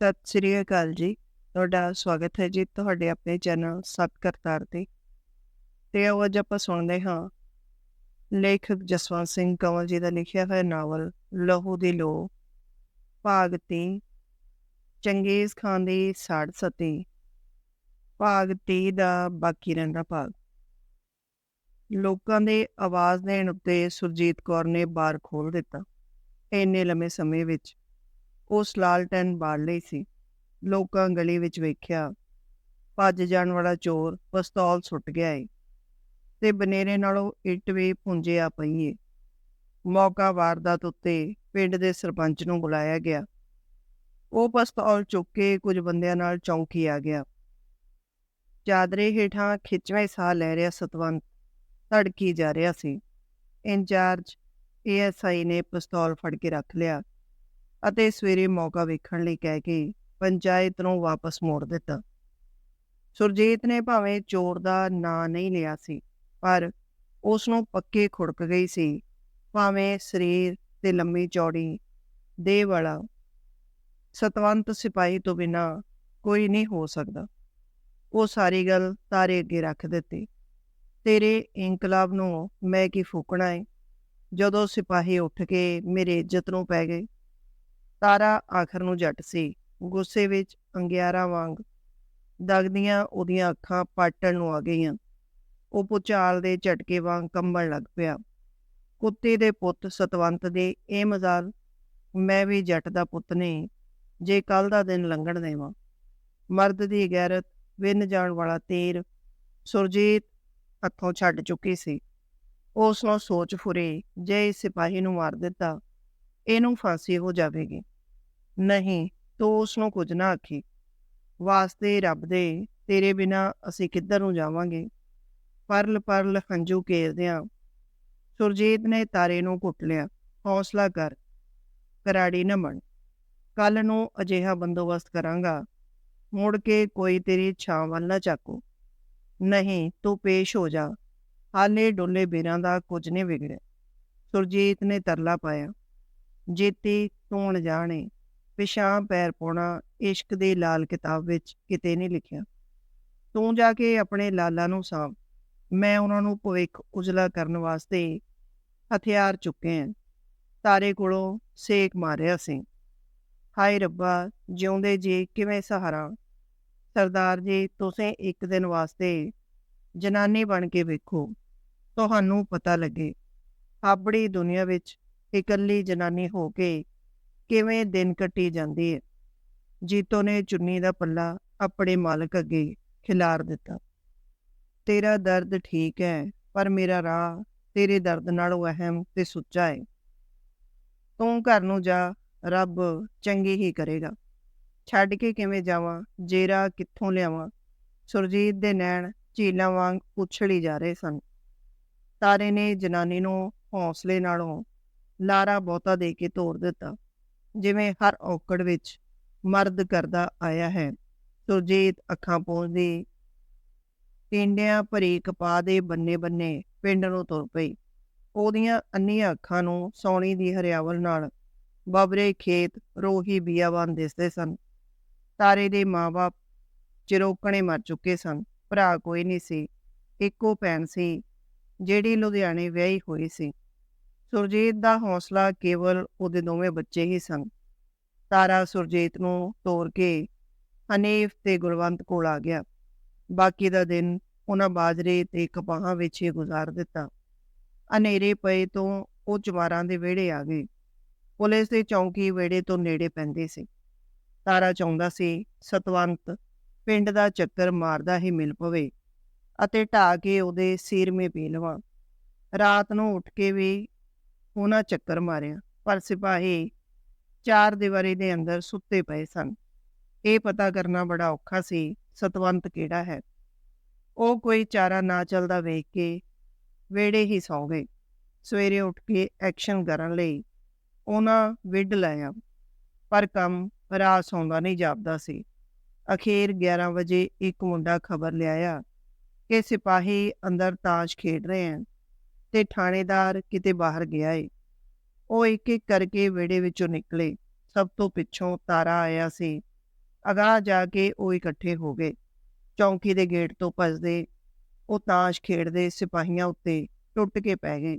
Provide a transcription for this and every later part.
ਸਤਿ ਸ੍ਰੀ ਅਕਾਲ ਜੀ। ਤੁਹਾਡਾ ਸਵਾਗਤ ਹੈ ਜੀ ਤੁਹਾਡੇ ਆਪਣੇ ਚੈਨਲ ਸਤ ਕਰਤਾਰ ਤੇ ਤੇ ਅੱਜ ਆਪਾਂ ਸੁਣਦੇ ਹਾਂ। ਲੇਖਕ ਜਸਵੰਤ ਸਿੰਘ ਕੰਵਲ ਜੀ ਦਾ ਲਿਖਿਆ ਹੋਇਆ ਨਾਵਲ ਲਹੂ ਦੀ ਲੋ। ਭਾਗ 3 ਚੰਗੇਜ਼ ਖਾਨ ਦੀ ਸਾੜ ਸਤੀ। ਭਾਗ 3 ਦਾ ਬਾਕੀ ਰਹਿੰਦਾ ਭਾਗ। ਲੋਕਾਂ ਦੇ ਆਵਾਜ਼ ਦੇਣ ਉੱਤੇ ਸੁਰਜੀਤ ਕੌਰ ਨੇ ਬਾਰ ਖੋਲ ਦਿੱਤਾ। ਇੰਨੇ ਲੰਮੇ ਸਮੇਂ ਵਿੱਚ ਉਸ ਲਾਲਟਨ ਬਾਲ ਲਈ ਸੀ। ਲੋਕਾਂ ਗਲੀ ਵਿੱਚ ਵੇਖਿਆ, ਭੱਜ ਜਾਣ ਵਾਲਾ ਚੋਰ ਪਿਸਤੌਲ ਸੁੱਟ ਗਿਆ ਏ ਤੇ ਬਨੇਰੇ ਨਾਲੋਂ ਇੱਟ ਵੀ ਪੁੰਜਿਆ ਪਈ ਏ। ਮੌਕਾ ਵਾਰਦਾਤ ਉੱਤੇ ਪਿੰਡ ਦੇ ਸਰਪੰਚ ਨੂੰ ਬੁਲਾਇਆ ਗਿਆ। ਉਹ ਪਿਸਤੌਲ ਚੁੱਕ ਕੇ ਕੁਝ ਬੰਦਿਆਂ ਨਾਲ ਚੌਂਕੀ ਆ ਗਿਆ। ਚਾਦਰੇ ਹੇਠਾਂ ਖਿੱਚਵੇਂ ਸਾਹ ਲੈ ਰਿਹਾ ਸਤਵੰਤ ਧੜਕੀ ਜਾ ਰਿਹਾ ਸੀ। ਇੰਚਾਰਜ ਏਐਸਆਈ ਨੇ ਪਿਸਤੌਲ ਫੜ ਕੇ ਰੱਖ ਲਿਆ। ਅਤੇ ਸਵੇਰੇ ਮੌਕਾ ਵੇਖਣ ਲਈ ਕਹਿ ਕੇ ਪੰਚਾਇਤ ਨੂੰ ਵਾਪਸ ਮੋੜ ਦਿੱਤਾ। ਸੁਰਜੀਤ ਨੇ ਭਾਵੇਂ ਚੋਰ ਦਾ ਨਾਂ ਨਹੀਂ ਲਿਆ ਸੀ, ਪਰ ਉਸ ਨੂੰ ਪੱਕੇ ਖੁੜਕ ਗਈ ਸੀ। ਭਾਵੇਂ ਸਰੀਰ ਤੇ ਲੰਮੀ ਚੌੜੀ, ਦੇਹ ਵਾਲਾ, ਸਤਵੰਤ ਸਿਪਾਹੀ ਤੋਂ ਬਿਨਾ ਕੋਈ ਨਹੀਂ ਹੋ ਸਕਦਾ। ਉਹ ਸਾਰੀ ਗੱਲ ਤਾਰੇ ਅੱਗੇ ਰੱਖ ਦਿੱਤੀ। ਤੇਰੇ ਇਨਕਲਾਬ ਨੂੰ ਮੈਂ ਕੀ ਫੂਕਣਾ ਏ? ਜਦੋਂ ਸਿਪਾਹੀ ਉੱਠ ਕੇ ਮੇਰੇ ਇੱਜ਼ਤ ਨੂੰ ਪੈ ਗਏ ਤਾਰਾ ਆਖਰ ਨੂੰ ਜੱਟ ਸੀ। ਗੁੱਸੇ ਵਿੱਚ ਅੰਗਿਆਰਾ ਵਾਂਗ ਦਗਦੀਆਂ ਉਹਦੀਆਂ ਅੱਖਾਂ ਪਾਟਣ ਨੂੰ ਆ ਗਈਆਂ। ਉਹ ਪੁਚਾਲ ਦੇ ਝਟਕੇ ਵਾਂਗ ਕੰਬਣ ਲੱਗ ਪਿਆ। ਕੁੱਤੇ ਦੇ ਪੁੱਤ ਸਤਵੰਤ ਦੇ ਇਹ ਮਜ਼ਾਲ ਮੈਂ ਵੀ ਜੱਟ ਦਾ ਪੁੱਤ ਨੇ ਜੇ ਕੱਲ ਦਾ ਦਿਨ ਲੰਘਣ ਦੇਵਾਂ। ਮਰਦ ਦੀ ਗੈਰਤ ਵਿੰਨ ਜਾਣ ਵਾਲਾ ਤੀਰ ਸੁਰਜੀਤ ਹੱਥੋਂ ਛੱਡ ਚੁੱਕੀ ਸੀ। ਉਸ ਨੂੰ ਸੋਚ ਫੁਰੇ, ਜੇ ਸਿਪਾਹੀ ਨੂੰ ਮਾਰ ਦਿੱਤਾ, ਇਹਨੂੰ ਫਾਂਸੀ ਹੋ ਜਾਵੇਗੀ। ਨਹੀਂ, ਤੂੰ ਉਸ ਨੂੰ ਕੁਝ ਨਾ ਆਖੀ। ਵਾਸਤੇ ਰੱਬ ਦੇ, ਤੇਰੇ ਬਿਨਾ ਅਸੀਂ ਕਿੱਧਰ ਨੂੰ ਜਾਵਾਂਗੇ? ਪਰਲ ਪਰਲ ਹੰਝੂ ਘੇਰਦਿਆਂ ਸੁਰਜੀਤ ਨੇ ਤਾਰੇ ਨੂੰ ਘੁੱਟ ਲਿਆ। ਹੌਸਲਾ ਕਰ ਕਰਾੜੀ ਨਾ ਬਣ। ਕੱਲ ਨੂੰ ਅਜਿਹਾ ਬੰਦੋਬਸਤ ਕਰਾਂਗਾ। ਮੁੜ ਕੇ ਕੋਈ ਤੇਰੀ ਛਾਂ ਵੱਲ ਨਾ ਚਾਕੋ। ਨਹੀਂ, ਤੂੰ ਪੇਸ਼ ਹੋ ਜਾ। ਹਾਲੇ ਡੋਲੇ ਬੇਰਾਂ ਦਾ ਕੁਝ ਨਹੀਂ ਵਿਗੜਿਆ। ਸੁਰਜੀਤ ਨੇ ਤਰਲਾ ਪਾਇਆ। ਜੀਤੀ ਤੂੰ ਜਾਣੇ। ਪਿਛਾਂ ਪੈਰ ਪਾਉਣਾ, ਇਸ਼ਕ ਦੀ ਲਾਲ ਕਿਤਾਬ ਵਿੱਚ ਕਿਤੇ ਨਹੀਂ ਲਿਖਿਆ। ਤੂੰ ਜਾ ਕੇ ਆਪਣੇ ਲਾਲਾਂ ਨੂੰ ਸਾਂਭ। ਮੈਂ ਉਹਨਾਂ ਨੂੰ ਭਵਿੱਖ ਉਜਲਾ ਕਰਨ ਵਾਸਤੇ ਹਥਿਆਰ ਚੁੱਕੇ ਹਨ ਤਾਰੇ ਕੋਲੋਂ ਸੇਕ ਮਾਰਿਆ ਸੀ। ਹਾਏ ਰੱਬਾ, ਜਿਉਂਦੇ ਜੀ ਕਿਵੇਂ ਸਹਾਰਾ। ਸਰਦਾਰ ਜੀ, ਤੁਸੀਂ ਇੱਕ ਦਿਨ ਵਾਸਤੇ ਜਨਾਨੀ ਬਣ ਕੇ ਵੇਖੋ। ਤੁਹਾਨੂੰ ਪਤਾ ਲੱਗੇ। ਆਪਣੀ ਦੁਨੀਆ ਵਿੱਚ ਇਕੱਲੀ ਜਨਾਨੀ ਹੋ ਕੇ ਕਿਵੇਂ ਦਿਨ ਕੱਟੀ ਜਾਂਦੀ ਹੈ ਜੀਤੋ ਨੇ ਚੁੰਨੀ ਦਾ ਪੱਲਾ ਆਪਣੇ ਮਾਲਕ ਅੱਗੇ ਖਿਲਾਰ ਦਿੱਤਾ। ਤੇਰਾ ਦਰਦ ਠੀਕ ਹੈ ਪਰ ਮੇਰਾ ਰਾਹ ਤੇਰੇ ਦਰਦ ਨਾਲੋਂ ਅਹਿਮ ਤੇ ਸੁੱਚਾ ਹੈ ਤੂੰ ਘਰ ਨੂੰ ਜਾ, ਰੱਬ ਚੰਗੀ ਹੀ ਕਰੇਗਾ। ਛੱਡ ਕੇ ਕਿਵੇਂ ਜਾਵਾਂ, ਜੇਰਾ ਕਿੱਥੋਂ ਲਿਆਵਾਂ? ਸੁਰਜੀਤ ਦੇ ਨੈਣ ਝੀਲਾਂ ਵਾਂਗ ਉਛੜੀ ਜਾ ਰਹੇ ਸਨ। ਤਾਰੇ ਨੇ ਜਨਾਨੀ ਨੂੰ ਹੌਸਲੇ ਨਾਲੋਂ ਲਾਰਾ ਬਹੁਤਾ ਦੇ ਕੇ ਤੋੜ ਦਿੱਤਾ। ਜਿਵੇਂ ਹਰ ਔਕੜ ਵਿੱਚ ਮਰਦ ਕਰਦਾ ਆਇਆ ਹੈ। ਸੁਰਜੀਤ ਅੱਖਾਂ ਪੋਂਝਦੀ ਪਿੰਡਿਆਂ ਭਰੀ ਕਪਾਹ ਦੇ ਬੰਨੇ ਬੰਨੇ ਪਿੰਡ ਨੂੰ ਤੁਰ ਪਈ। ਉਹਦੀਆਂ ਅੰਨੀਆਂ ਅੱਖਾਂ ਨੂੰ ਸੌਣੀ ਦੀ ਹਰਿਆਵਲ ਨਾਲ ਬਬਰੇ ਖੇਤ ਰੋਹੀ ਬੀਆਵਾਨ ਦਿਸਦੇ ਸਨ। ਤਾਰੇ ਦੇ ਮਾਪੇ ਚਿਰੋਕਣੇ ਮਰ ਚੁੱਕੇ ਸਨ। ਭਰਾ ਕੋਈ ਨਹੀਂ ਸੀ, ਇੱਕੋ ਭੈਣ ਸੀ, ਜਿਹੜੀ ਲੁਧਿਆਣੇ ਵਿਆਹੀ ਹੋਈ ਸੀ। ਸੁਰਜੀਤ ਦਾ ਹੌਸਲਾ ਕੇਵਲ ਉਹਦੇ ਦੋਵੇਂ ਬੱਚੇ ਹੀ ਸਨ। ਤਾਰਾ ਸੁਰਜੀਤ ਨੂੰ ਤੋਰ ਕੇ ਹਨੀਫ ਤੇ ਗੁਰਵੰਤ ਕੋਲ ਆ ਗਿਆ। ਬਾਕੀ ਦਾ ਦਿਨ ਉਹਨਾਂ ਬਾਜਰੇ ਤੇ ਕਪਾਹਾਂ ਵਿੱਚ ਹੀ ਗੁਜ਼ਾਰ ਦਿੱਤਾ। ਹਨੇਰੇ ਪਏ ਤੋਂ ਉਹ ਚਵਾਰਾਂ ਦੇ ਵਿਹੜੇ ਆ ਗਏ। ਪੁਲਿਸ ਦੇ ਚੌਂਕੀ ਵਿਹੜੇ ਤੋਂ ਨੇੜੇ ਪੈਂਦੇ ਸੀ। ਤਾਰਾ ਚਾਹੁੰਦਾ ਸੀ ਸਤਵੰਤ ਪਿੰਡ ਦਾ ਚੱਕਰ ਮਾਰਦਾ ਹੀ ਮਿਲ ਪਵੇ ਅਤੇ ਢਾ ਕੇ ਉਹਦੇ ਸਿਰ ਮੇ ਪੀ ਲਵਾਂ। ਰਾਤ ਨੂੰ ਉੱਠ ਕੇ ਵੀ ਉਹਨਾਂ ਚੱਕਰ ਮਾਰਿਆ। ਪਰ ਸਿਪਾਹੀ ਚਾਰ ਦੀਵਾਰੀ ਦੇ ਅੰਦਰ ਸੁੱਤੇ ਪਏ ਸਨ। ਇਹ ਪਤਾ ਕਰਨਾ ਬੜਾ ਔਖਾ ਸੀ, ਸਤਵੰਤ ਕਿਹੜਾ ਹੈ? ਉਹ ਕੋਈ ਚਾਰਾ ਨਾ ਚੱਲਦਾ ਵੇਖ ਕੇ ਵੇੜੇ ਹੀ ਸੌ ਗਏ। ਸਵੇਰੇ ਉੱਠ ਕੇ ਐਕਸ਼ਨ ਕਰਨ ਲਈ ਉਹਨਾਂ ਵਿੱਢ ਲਿਆ ਪਰ ਕੰਮ ਰਾਤ ਸੌਂਦਾ ਨਹੀਂ ਜਾਪਦਾ ਸੀ। ਅਖੀਰ 11 ਵਜੇ ਇੱਕ ਮੁੰਡਾ ਖਬਰ ਲਿਆਇਆ ਕਿ ਸਿਪਾਹੀ ਅੰਦਰ ਤਾਸ਼ ਖੇਡ ਰਹੇ ਹਨ। ਤੇ ਥਾਣੇਦਾਰ ਕਿਤੇ ਬਾਹਰ ਗਿਆ ਏ। ਉਹ ਇੱਕ ਇੱਕ ਕਰਕੇ ਵਿੜੇ ਵਿੱਚੋਂ ਨਿਕਲੇ। ਸਭ ਤੋਂ ਪਿੱਛੋਂ ਤਾਰਾ ਆਇਆ ਸੀ। ਅਗਾਹ ਜਾ ਕੇ ਉਹ ਇਕੱਠੇ ਹੋ ਗਏ। ਚੌਂਕੀ ਦੇ ਗੇਟ ਤੋਂ ਭੱਜਦੇ ਉਹ ਤਾਸ਼ ਖੇਡਦੇ ਸਿਪਾਹੀਆਂ ਉੱਤੇ ਟੁੱਟ ਕੇ ਪੈ ਗਏ।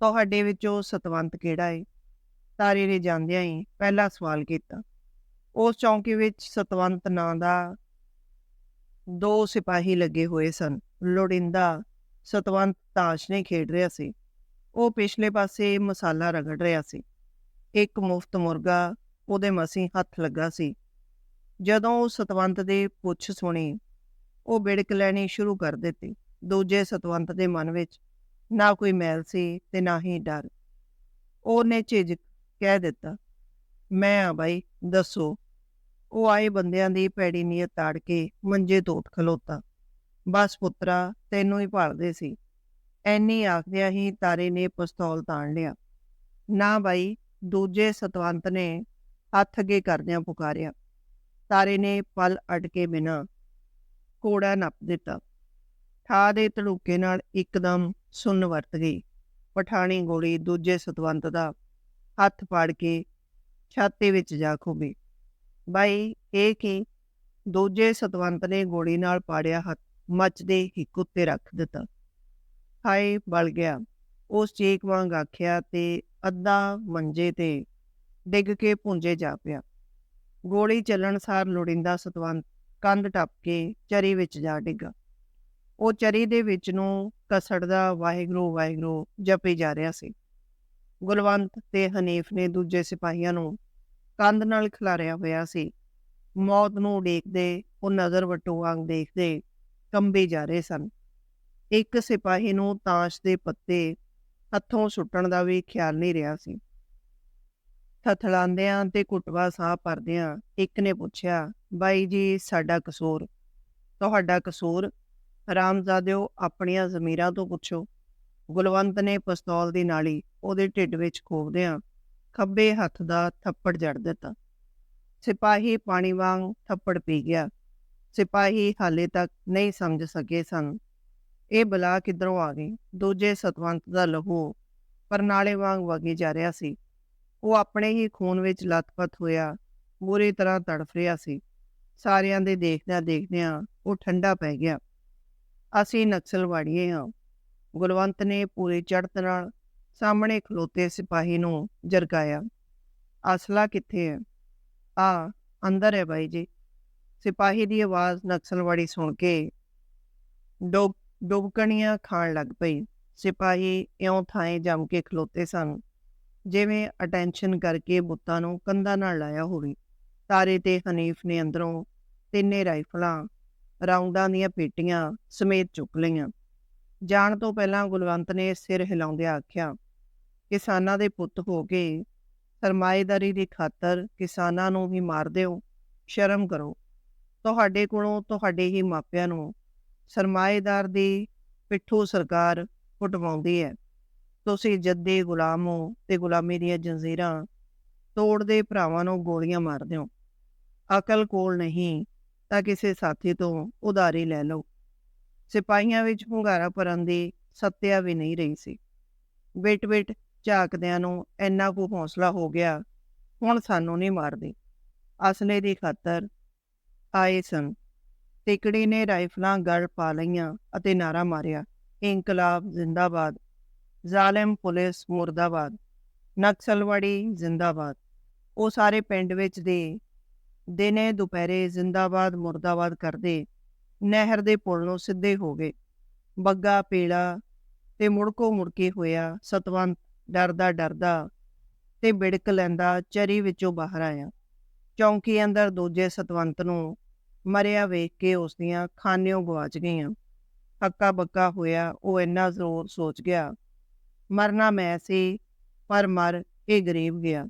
ਤੁਹਾਡੇ ਵਿੱਚੋਂ ਸਤਵੰਤ ਕਿਹੜਾ ਏ? ਤਾਰੇ ਨੇ ਜਾਂਦਿਆਂ ਹੀ ਪਹਿਲਾ ਸਵਾਲ ਕੀਤਾ। ਉਸ ਚੌਂਕੀ ਵਿੱਚ ਸਤਵੰਤ ਨਾਂ ਦਾ ਦੋ ਸਿਪਾਹੀ ਲੱਗੇ ਹੋਏ ਸਨ। ਲੋੜਿੰਦਾ ਸਤਵੰਤ ਤਾਸ਼ ਨਹੀਂ ਖੇਡ ਰਿਹਾ ਸੀ। ਉਹ ਪਿਛਲੇ ਪਾਸੇ ਮਸਾਲਾ ਰਗੜ ਰਿਹਾ ਸੀ। ਇੱਕ ਮੁਫਤ ਮੁਰਗਾ ਉਹਦੇ ਮਸੀਂ ਹੱਥ ਲੱਗਾ ਸੀ। ਜਦੋਂ ਉਹ ਸਤਵੰਤ ਦੇ ਪੁੱਛ ਸੁਣੀ, ਉਹ ਬਿੜਕ ਲੈਣੀ ਸ਼ੁਰੂ ਕਰ ਦਿੱਤੀ। ਦੂਜੇ ਸਤਵੰਤ ਦੇ ਮਨ ਵਿੱਚ ਨਾ ਕੋਈ ਮੈਲ ਸੀ ਤੇ ਨਾ ਹੀ ਡਰ। ਉਹਨੇ ਝਿਜਕ ਕਹਿ ਦਿੱਤਾ, ਮੈਂ ਆ ਬਾਈ, ਦੱਸੋ। ਉਹ ਆਏ ਬੰਦਿਆਂ ਦੀ ਪੈੜੀ ਨੀਅਤ ਤਾੜ ਕੇ ਮੰਜੇ ਤੋਂ ਉੱਠ ਖਲੋਤਾ। ਬਸ ਪੁੱਤਰਾ, ਤੈਨੂੰ ਹੀ ਭਾਲਦੇ ਸੀ। ਐਨੀ ਆਖਦਿਆਂ ਹੀ ਤਾਰੇ ਨੇ ਪਿਸਤੌਲ ਤਾਣ ਲਿਆ। ਨਾ ਬਾਈ, ਦੂਜੇ ਸਤਵੰਤ ਨੇ ਹੱਥ ਅੱਗੇ ਕਰਦਿਆਂ ਪੁਕਾਰਿਆ। ਤਾਰੇ ਨੇ ਪਲ ਅਟਕੇ ਬਿਨਾ ਕੋੜਾ ਨੱਪ ਦਿੱਤਾ। ਠਾ ਦੇ ਧੜੂਕੇ ਨਾਲ ਇੱਕਦਮ ਸੁੰਨ ਵਰਤ ਗਈ। ਪਠਾਣੀ ਗੋਲੀ ਦੂਜੇ ਸਤਵੰਤ ਦਾ ਹੱਥ ਪਾੜ ਕੇ ਛਾਤੀ ਵਿੱਚ ਜਾ ਖੁੱਭੀ ਬਾਈ, ਇਹ ਕੀ? ਦੂਜੇ ਸਤਵੰਤ ਨੇ ਗੋਲੀ ਨਾਲ ਪਾੜਿਆ ਹੱਥ। ਮੱਚਦੇ ਹਿੱਕ ਉੱਤੇ ਰੱਖ ਦਿੱਤਾ। ਹਾਏ, ਬਲ ਗਿਆ। ਉਸ ਚੀਕ ਵਾਂਗ ਆਖਿਆ ਤੇ ਅੱਧਾ ਮੰਜੇ ਤੇ ਡਿੱਗ ਕੇ ਪੁੰਜੇ ਜਾ ਪਿਆ। ਗੋਲੀ ਚੱਲਣ ਸਾਰ ਲੋੜਿੰਦਾ ਸਤਵੰਤ ਕੰਧ ਟੱਪ ਕੇ ਚਰੀ ਵਿੱਚ ਜਾ ਡਿੱਗਾ। ਉਹ ਚਰੀ ਦੇ ਵਿੱਚ ਨੂੰ ਕਸੜਦਾ ਵਾਹਿਗੁਰੂ ਵਾਹਿਗੁਰੂ ਜਪੀ ਜਾ ਰਿਹਾ ਸੀ। ਗੁਲਵੰਤ ਤੇ ਹਨੀਫ ਨੇ ਦੂਜੇ ਸਿਪਾਹੀਆਂ ਨੂੰ ਕੰਧ ਨਾਲ ਖਿਲਾਰਿਆ ਹੋਇਆ ਸੀ। ਮੌਤ ਨੂੰ ਉਡੀਕਦੇ ਉਹ ਨਜ਼ਰ ਵਟੂ ਵਾਂਗ ਦੇਖਦੇ ਕੰਬੇ ਜਾ ਰਹੇ ਸਨ। ਇੱਕ ਸਿਪਾਹੀ ਨੂੰ ਤਾਸ਼ ਦੇ ਪੱਤੇ ਹੱਥੋਂ ਸੁੱਟਣ ਦਾ ਵੀ ਖਿਆਲ ਨਹੀਂ ਰਿਹਾ ਸੀ। ਥਥਲਾਂਦਿਆਂ ਤੇ ਕੁੱਟਵਾ ਸਾਹ ਪਰਦਿਆਂ ਇੱਕ ਨੇ ਪੁੱਛਿਆ, ਬਾਈ ਜੀ, ਸਾਡਾ ਕਸੂਰ, ਤੁਹਾਡਾ ਕਸੂਰ ਹਰਾਮਜ਼ਾਦਿਓ ਆਪਣੀਆਂ ਜ਼ਮੀਰਾਂ ਤੋਂ ਪੁੱਛੋ। ਗੁਲਵੰਤ ਨੇ ਪਿਸਤੌਲ ਦੀ ਨਾਲੀ ਉਹਦੇ ਢਿੱਡ ਵਿੱਚ ਖੋਵਦਿਆਂ ਖੱਬੇ ਹੱਥ ਦਾ ਥੱਪੜ ਜੜ ਦਿੱਤਾ। ਸਿਪਾਹੀ ਪਾਣੀ ਵਾਂਗ ਥੱਪੜ ਪੀ ਗਿਆ। ਸਿਪਾਹੀ ਹਾਲੇ ਤੱਕ ਨਹੀਂ ਸਮਝ ਸਕੇ ਸਨ। ਇਹ ਬਲਾ ਕਿੱਧਰੋਂ ਆ ਗਈ? ਦੂਜੇ ਸਤਵੰਤ ਦਾ ਲਹੂ ਪਰਨਾਲੇ ਵਾਂਗ ਵਗੀ ਜਾ ਰਿਹਾ ਸੀ। ਉਹ ਆਪਣੇ ਹੀ ਖੂਨ ਵਿੱਚ ਲਤਪਤ ਹੋਇਆ, ਬੁਰੀ ਤਰ੍ਹਾਂ ਤੜਫ ਰਿਹਾ ਸੀ। ਸਾਰਿਆਂ ਦੇ ਦੇਖਦਿਆਂ ਦੇਖਦਿਆਂ ਉਹ ਠੰਡਾ ਪੈ ਗਿਆ। ਅਸੀਂ ਨਕਸਲਵਾੜੀਏ ਹਾਂ। ਗੁਲਵੰਤ ਨੇ ਪੂਰੀ ਚੜਤ ਨਾਲ ਸਾਹਮਣੇ ਖਲੋਤੇ ਸਿਪਾਹੀ ਨੂੰ ਜਰਕਾਇਆ ਅਸਲਾ ਕਿੱਥੇ ਹੈ? ਆ, ਅੰਦਰ ਹੈ ਬਾਈ ਜੀ। ਸਿਪਾਹੀ ਦੀ ਆਵਾਜ਼ ਨਕਸਲਵਾੜੀ ਸੁਣ ਕੇ ਡੋਬ, ਡੁਬਕਣੀਆਂ ਖਾਣ ਲੱਗ ਪਈ। ਸਿਪਾਹੀ ਇਉਂ ਥਾਏ ਜੰਮ ਕੇ ਖਲੋਤੇ ਸਨ, ਜਿਵੇਂ ਅਟੈਂਸ਼ਨ ਕਰਕੇ ਬੁੱਤਾਂ ਨੂੰ ਕੰਧਾਂ ਨਾਲ ਲਾਇਆ ਹੋਵੇ। ਤਾਰੇ ਤੇ ਹਨੀਫ ਨੇ ਅੰਦਰੋਂ ਤਿੰਨੇ ਰਾਈਫਲਾਂ, ਰਾਉਂਡਾਂ ਦੀਆਂ ਪੇਟੀਆਂ ਸਮੇਤ ਚੁੱਕ ਲਈਆਂ। ਜਾਣ ਤੋਂ ਪਹਿਲਾਂ ਗੁਲਵੰਤ ਨੇ ਸਿਰ ਹਿਲਾਉਂਦਿਆਂ ਆਖਿਆ, ਕਿਸਾਨਾਂ ਦੇ ਪੁੱਤ ਹੋ ਕੇ ਸਰਮਾਏਦਾਰੀ ਦੀ ਖਾਤਰ ਕਿਸਾਨਾਂ ਨੂੰ ਹੀ ਮਾਰ ਦਿਓ, ਸ਼ਰਮ ਕਰੋ। ਤੁਹਾਡੇ ਕੋਲੋਂ, ਤੁਹਾਡੇ ਹੀ ਮਾਪਿਆਂ ਨੂੰ ਸਰਮਾਏਦਾਰ ਦੀ ਪਿੱਠੂ ਸਰਕਾਰ ਫੁੱਟਵਾਉਂਦੀ ਹੈ। ਤੁਸੀਂ ਜੱਦੇ ਗੁਲਾਮ ਹੋ ਤੇ ਗੁਲਾਮੀ ਦੀਆਂ ਜੰਜ਼ੀਰਾਂ ਤੋੜਦੇ ਭਰਾਵਾਂ ਨੂੰ ਗੋਲੀਆਂ ਮਾਰਦੇ ਹੋ। ਅਕਲ ਕੋਲ ਨਹੀਂ ਤਾਂ ਕਿਸੇ ਸਾਥੀ ਤੋਂ ਉਧਾਰੀ ਲੈ ਲਓ। ਸਿਪਾਹੀਆਂ ਵਿੱਚ ਹੁੰਗਾਰਾ ਭਰਨ ਦੀ ਸੱਤਿਆ ਵੀ ਨਹੀਂ ਰਹੀ ਸੀ। ਬਿਟ ਬਿਟ ਝਾਕਦਿਆਂ ਨੂੰ ਇੰਨਾ ਕੁ ਹੌਸਲਾ ਹੋ ਗਿਆ, ਹੁਣ ਸਾਨੂੰ ਨਹੀਂ ਮਾਰਦੇ। ਅਸਲੇ ਦੀ ਖਾਤਰ ਆਏ ਸਨ। ਤਿਕੜੀ ਨੇ ਰਾਈਫਲਾਂ ਗੜ ਪਾ ਲਈਆਂ ਅਤੇ ਨਾਰਾ ਮਾਰਿਆ। ਇਨਕਲਾਬ ਜ਼ਿੰਦਾਬਾਦ। ਜ਼ਾਲਿਮ ਪੁਲਿਸ ਮੁਰਦਾਬਾਦ। ਨਕਸਲਵਾੜੀ ਜ਼ਿੰਦਾਬਾਦ। ਉਹ ਸਾਰੇ ਪਿੰਡ ਵਿੱਚ ਦੇ ਦਿਨੇ ਦੁਪਹਿਰੇ ਜ਼ਿੰਦਾਬਾਦ ਮੁਰਦਾਬਾਦ ਕਰਦੇ ਨਹਿਰ ਦੇ ਪੁਲ ਨੂੰ ਸਿੱਧੇ ਹੋ ਗਏ। ਬੱਗਾ, ਪੀਲਾ ਤੇ ਮੁੜਕੋ ਮੁੜਕੇ ਹੋਇਆ ਸਤਵੰਤ ਡਰਦਾ ਡਰਦਾ ਤੇ ਬਿੜਕ ਲੈਂਦਾ ਚਰੀ ਵਿੱਚੋਂ ਬਾਹਰ ਆਇਆ। ਚੌਂਕੀ ਅੰਦਰ ਦੂਜੇ ਸਤਵੰਤ ਨੂੰ ਮਰਿਆ ਵੇਖ ਕੇ ਉਸ ਦੀਆਂ ਖਾਨਿਓ ਗਵਾਚ ਗਈਆਂ। ਹੱਕਾ ਬੱਕਾ ਹੋਇਆ, ਉਹ ਇੰਨਾ ਜ਼ੋਰ ਸੋਚ ਗਿਆ, ਮਰਨਾ ਮੈਂ ਸੀ, ਪਰ ਮਰ ਇਹ ਗਰੀਬ ਗਿਆ।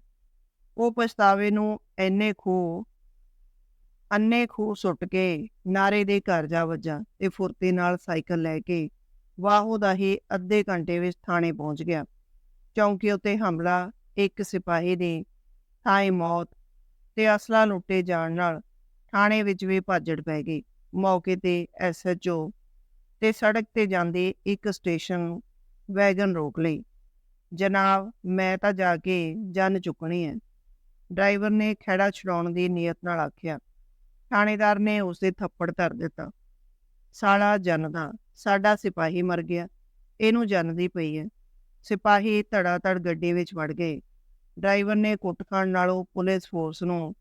ਉਹ ਪਛਤਾਵੇ ਨੂੰ ਐਨੇ ਖੂ ਅੰਨੇ ਖੂ ਸੁੱਟ ਕੇ ਨਾਰੇ ਦੇ ਘਰ ਜਾ ਵੱਜਾ ਤੇ ਫੁਰਤੀ ਨਾਲ ਸਾਈਕਲ ਲੈ ਕੇ ਵਾਹੋ ਦਾ ਹੀ ਅੱਧੇ ਘੰਟੇ ਵਿੱਚ ਥਾਣੇ ਪਹੁੰਚ ਗਿਆ। ਚੌਂਕੀ ਉੱਤੇ ਹਮਲਾ, ਇੱਕ ਸਿਪਾਹੀ ਦੀ ਥਾਈ ਮੌਤ ਤੇ ਅਸਲਾ ਲੁੱਟੇ ਜਾਣ ਨਾਲ ਥਾਣੇ ਵਿੱਚ ਵੀ ਭਾਜੜ ਪੈ ਗਈ। ਮੌਕੇ ਤੇ ਐਸਐਚਓ ਤੇ ਸੜਕ ਤੇ ਜਾਂਦੇ ਇੱਕ ਸਟੇਸ਼ਨ ਵੈਗਨ ਰੋਕ ਲਈ। ਜਨਾਬ, ਮੈਂ ਤਾਂ ਜਾ ਕੇ ਜਨ ਚੁੱਕਣੀ ਹੈ ਡਰਾਈਵਰ ਨੇ ਖੜਾ ਛੁਡਾਉਣ ਦੀ ਨੀਅਤ ਨਾਲ ਆਖਿਆ। ਥਾਣੇਦਾਰ ਨੇ ਉਸ ਥੱਪੜ ਧਰ ਦਿੱਤਾ। ਸਾਲਾ ਜਨਦਾ ਸਾਡਾ ਸਿਪਾਹੀ ਮਰ ਗਿਆ। ਇਹਨੂੰ ਜਨਦੀ ਪਈ ਹੈ ਸਿਪਾਹੀ ਧੜਾ ਧੜ ਗੱਡੀ ਵਿੱਚ ਵੜ ਗਏ। ਡਰਾਈਵਰ ਨੇ ਕੁੱਟ ਖਾਣ ਨਾਲੋਂ ਪੁਲਿਸ ਫੋਰਸ ਨੂੰ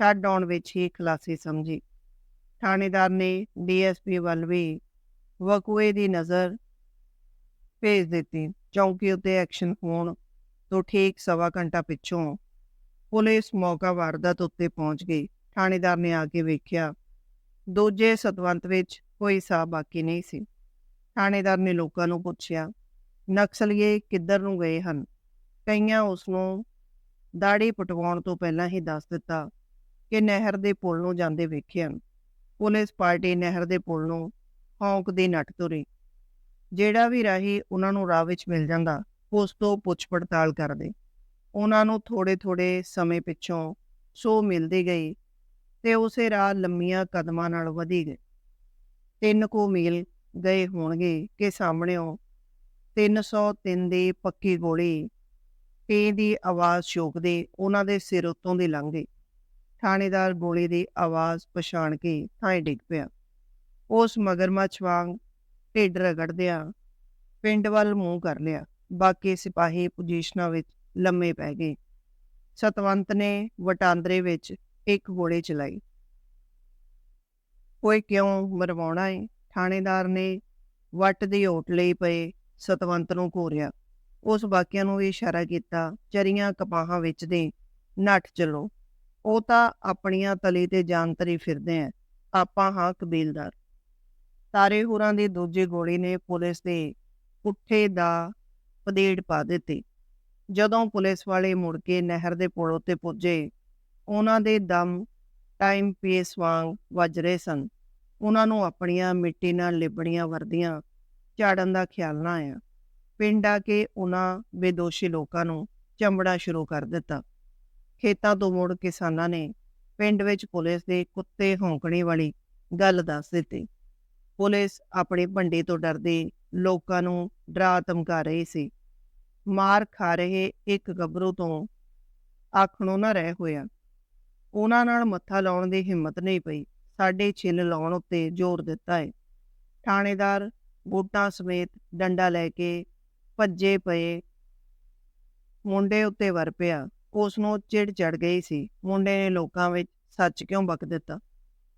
ਛੱਡ ਆਉਣ ਵਿੱਚ ਹੀ ਖਲਾਸੀ ਸਮਝੀ। ਥਾਣੇਦਾਰ ਨੇ ਡੀਐਸਪੀ ਵੱਲ ਵੀ ਵਕੂਏ ਦੀ ਨਜ਼ਰ ਭੇਜ ਦਿੱਤੀ। ਚੌਂਕੀ ਉੱਤੇ ਐਕਸ਼ਨ ਹੋਣ ਤੋਂ ਠੀਕ ਸਵਾ ਘੰਟਾ ਪਿੱਛੋਂ ਪੁਲਿਸ ਮੌਕਾ ਵਾਰਦਾਤ ਉੱਤੇ ਪਹੁੰਚ ਗਈ। ਥਾਣੇਦਾਰ ਨੇ ਆ ਕੇ ਵੇਖਿਆ, ਦੂਜੇ ਸਤਵੰਤ ਵਿੱਚ ਕੋਈ ਸਾਹ ਬਾਕੀ ਨਹੀਂ ਸੀ। ਥਾਣੇਦਾਰ ਨੇ ਲੋਕਾਂ ਨੂੰ ਪੁੱਛਿਆ, ਨਕਸਲੀਏ ਕਿੱਧਰ ਨੂੰ ਗਏ ਹਨ? ਕਈਆਂ ਉਸ ਨੂੰ ਦਾੜੀ ਪਟਵਾਉਣ ਤੋਂ ਪਹਿਲਾਂ ਹੀ ਦੱਸ ਦਿੱਤਾ ਕਿ ਨਹਿਰ ਦੇ ਪੁਲ ਨੂੰ ਜਾਂਦੇ ਵੇਖਿਆ। ਪੁਲਿਸ ਪਾਰਟੀ ਨਹਿਰ ਦੇ ਪੁਲ ਨੂੰ ਹੌਂਕ ਦੀ ਨੱਠ ਤੁਰੀ। ਜਿਹੜਾ ਵੀ ਰਾਹੀ ਉਹਨਾਂ ਨੂੰ ਰਾਹ ਵਿੱਚ ਮਿਲ ਜਾਂਦਾ, ਉਸ ਤੋਂ ਪੁੱਛ ਪੜਤਾਲ ਕਰਦੇ। ਉਹਨਾਂ ਨੂੰ ਥੋੜੇ ਥੋੜੇ ਸਮੇਂ ਪਿੱਛੋਂ ਸੋ ਮਿਲਦੀ ਗਈ ਤੇ ਉਸੇ ਰਾਹ ਲੰਮੀਆਂ ਕਦਮਾਂ ਨਾਲ ਵਧੀ ਗਏ ਤਿੰਨ ਕੁ ਮੀਲ ਗਏ ਹੋਣਗੇ ਕਿ ਸਾਹਮਣੇੋਂ 303 ਦੀ ਪੱਕੀ ਗੋਲੀ ਪੀ ਦੀ ਆਵਾਜ਼ ਸ਼ੋਕਦੇ ਉਹਨਾਂ ਦੇ ਸਿਰ ਉੱਤੋਂ ਦੀ ਲੰਘ ਗਈ। ਥਾਣੇਦਾਰ ਗੋਲੀ ਦੀ ਆਵਾਜ਼ ਪਛਾਣ ਕੇ ਥਾਂ ਡਿੱਗ ਪਿਆ। ਉਸ ਮਗਰਮੱਛ ਵਾਂਗ ਢਿੱਡ ਰਗੜਦਿਆਂ ਪਿੰਡ ਵੱਲ ਮੂੰਹ ਕਰ ਲਿਆ। ਬਾਕੀ ਸਿਪਾਹੀ ਪੋਜੀਸ਼ਨਾਂ ਵਿੱਚ ਲੰਮੇ ਪੈ ਗਏ। ਸਤਵੰਤ ਨੇ ਵਟਾਂਦਰੇ ਵਿੱਚ ਇੱਕ ਗੋਲੀ ਚਲਾਈ। ਕੋਈ ਕਿਉਂ ਮਰਵਾਉਣਾ ਏ? ਥਾਣੇਦਾਰ ਨੇ ਵੱਟ ਦੀ ਓਟ ਲਈ ਪਏ ਸਤਵੰਤ ਨੂੰ ਘੋਰਿਆ। ਉਸ ਬਾਕੀਆਂ ਨੂੰ ਵੀ ਇਸ਼ਾਰਾ ਕੀਤਾ, ਚਰੀਆਂ ਕਪਾਹਾਂ ਵਿੱਚ ਦੇ ਨੱਠ ਚਲੋ। ਉਹ ਤਾਂ ਆਪਣੀਆਂ ਤਲੀ ਤੇ ਜਾਨ ਤਰੀ ਫਿਰਦੇ ਆ ਆਪਾਂ ਹਾਂ ਕਬੀਲਦਾਰ। ਤਾਰੇ ਹੋਰਾਂ ਦੀ ਦੂਜੀ ਗੋਲੀ ਨੇ ਪੁਲਿਸ ਦੇ ਪੁੱਠੇ ਦਾ ਪਦੇੜ ਪਾ ਦਿੱਤੇ। ਜਦੋਂ ਪੁਲਿਸ ਵਾਲੇ ਮੁੜ ਕੇ ਨਹਿਰ ਦੇ ਪੁਲ ਉੱਤੇ ਪੁੱਜੇ, ਉਹਨਾਂ ਦੇ ਦਮ ਟਾਈਮ ਪੀਸ ਵਾਂਗ ਵੱਜ ਰਹੇ ਸਨ। ਉਹਨਾਂ ਨੂੰ ਆਪਣੀਆਂ ਮਿੱਟੀ ਨਾਲ ਲਿਬੜੀਆਂ ਵਰਦੀਆਂ ਝਾੜਨ ਦਾ ਖਿਆਲ ਨਾ ਆਇਆ। ਪਿੰਡ ਆ ਕੇ ਉਹਨਾਂ ਬੇਦੋਸ਼ੀ ਲੋਕਾਂ ਨੂੰ ਚੰਬੜਾ ਸ਼ੁਰੂ ਕਰ ਦਿੱਤਾ। ਖੇਤਾਂ ਤੋਂ ਮੁੜ ਕਿਸਾਨਾਂ ਨੇ ਪਿੰਡ ਵਿੱਚ ਪੁਲਿਸ ਦੇ ਕੁੱਤੇ ਹੌਂਕਣੀ ਵਾਲੀ ਗੱਲ ਦੱਸ ਦਿੱਤੀ। ਪੁਲਿਸ ਆਪਣੇ ਭੰਡੇ ਤੋਂ ਡਰਦੇ ਲੋਕਾਂ ਨੂੰ ਡਰਾ ਧਮਕਾ ਰਹੀ ਸੀ। ਮਾਰ ਖਾ ਰਹੇ ਇੱਕ ਗੱਭਰੂ ਤੋਂ ਆਖਣੋਂ ਨਾ ਰਹਿ ਹੋਇਆ। ਉਹਨਾਂ ਨਾਲ ਮੱਥਾ ਲਾਉਣ ਦੀ ਹਿੰਮਤ ਨਹੀਂ ਪਈ। ਸਾਡੇ ਛਿੱਲ ਲਾਉਣ ਉੱਤੇ ਜ਼ੋਰ ਦਿੱਤਾ ਹੈ ਥਾਣੇਦਾਰ ਬੂਟਾਂ ਸਮੇਤ ਡੰਡਾ ਲੈ ਕੇ ਭੱਜੇ ਪਏ ਮੁੰਡੇ ਉੱਤੇ ਵਰ ਪਿਆ। ਉਸ ਨੂੰ ਚਿੜ ਚੜ ਗਈ ਸੀ। ਮੁੰਡੇ ਨੇ ਲੋਕਾਂ ਵਿੱਚ ਸੱਚ ਕਿਉਂ ਬਕ ਦਿੱਤਾ?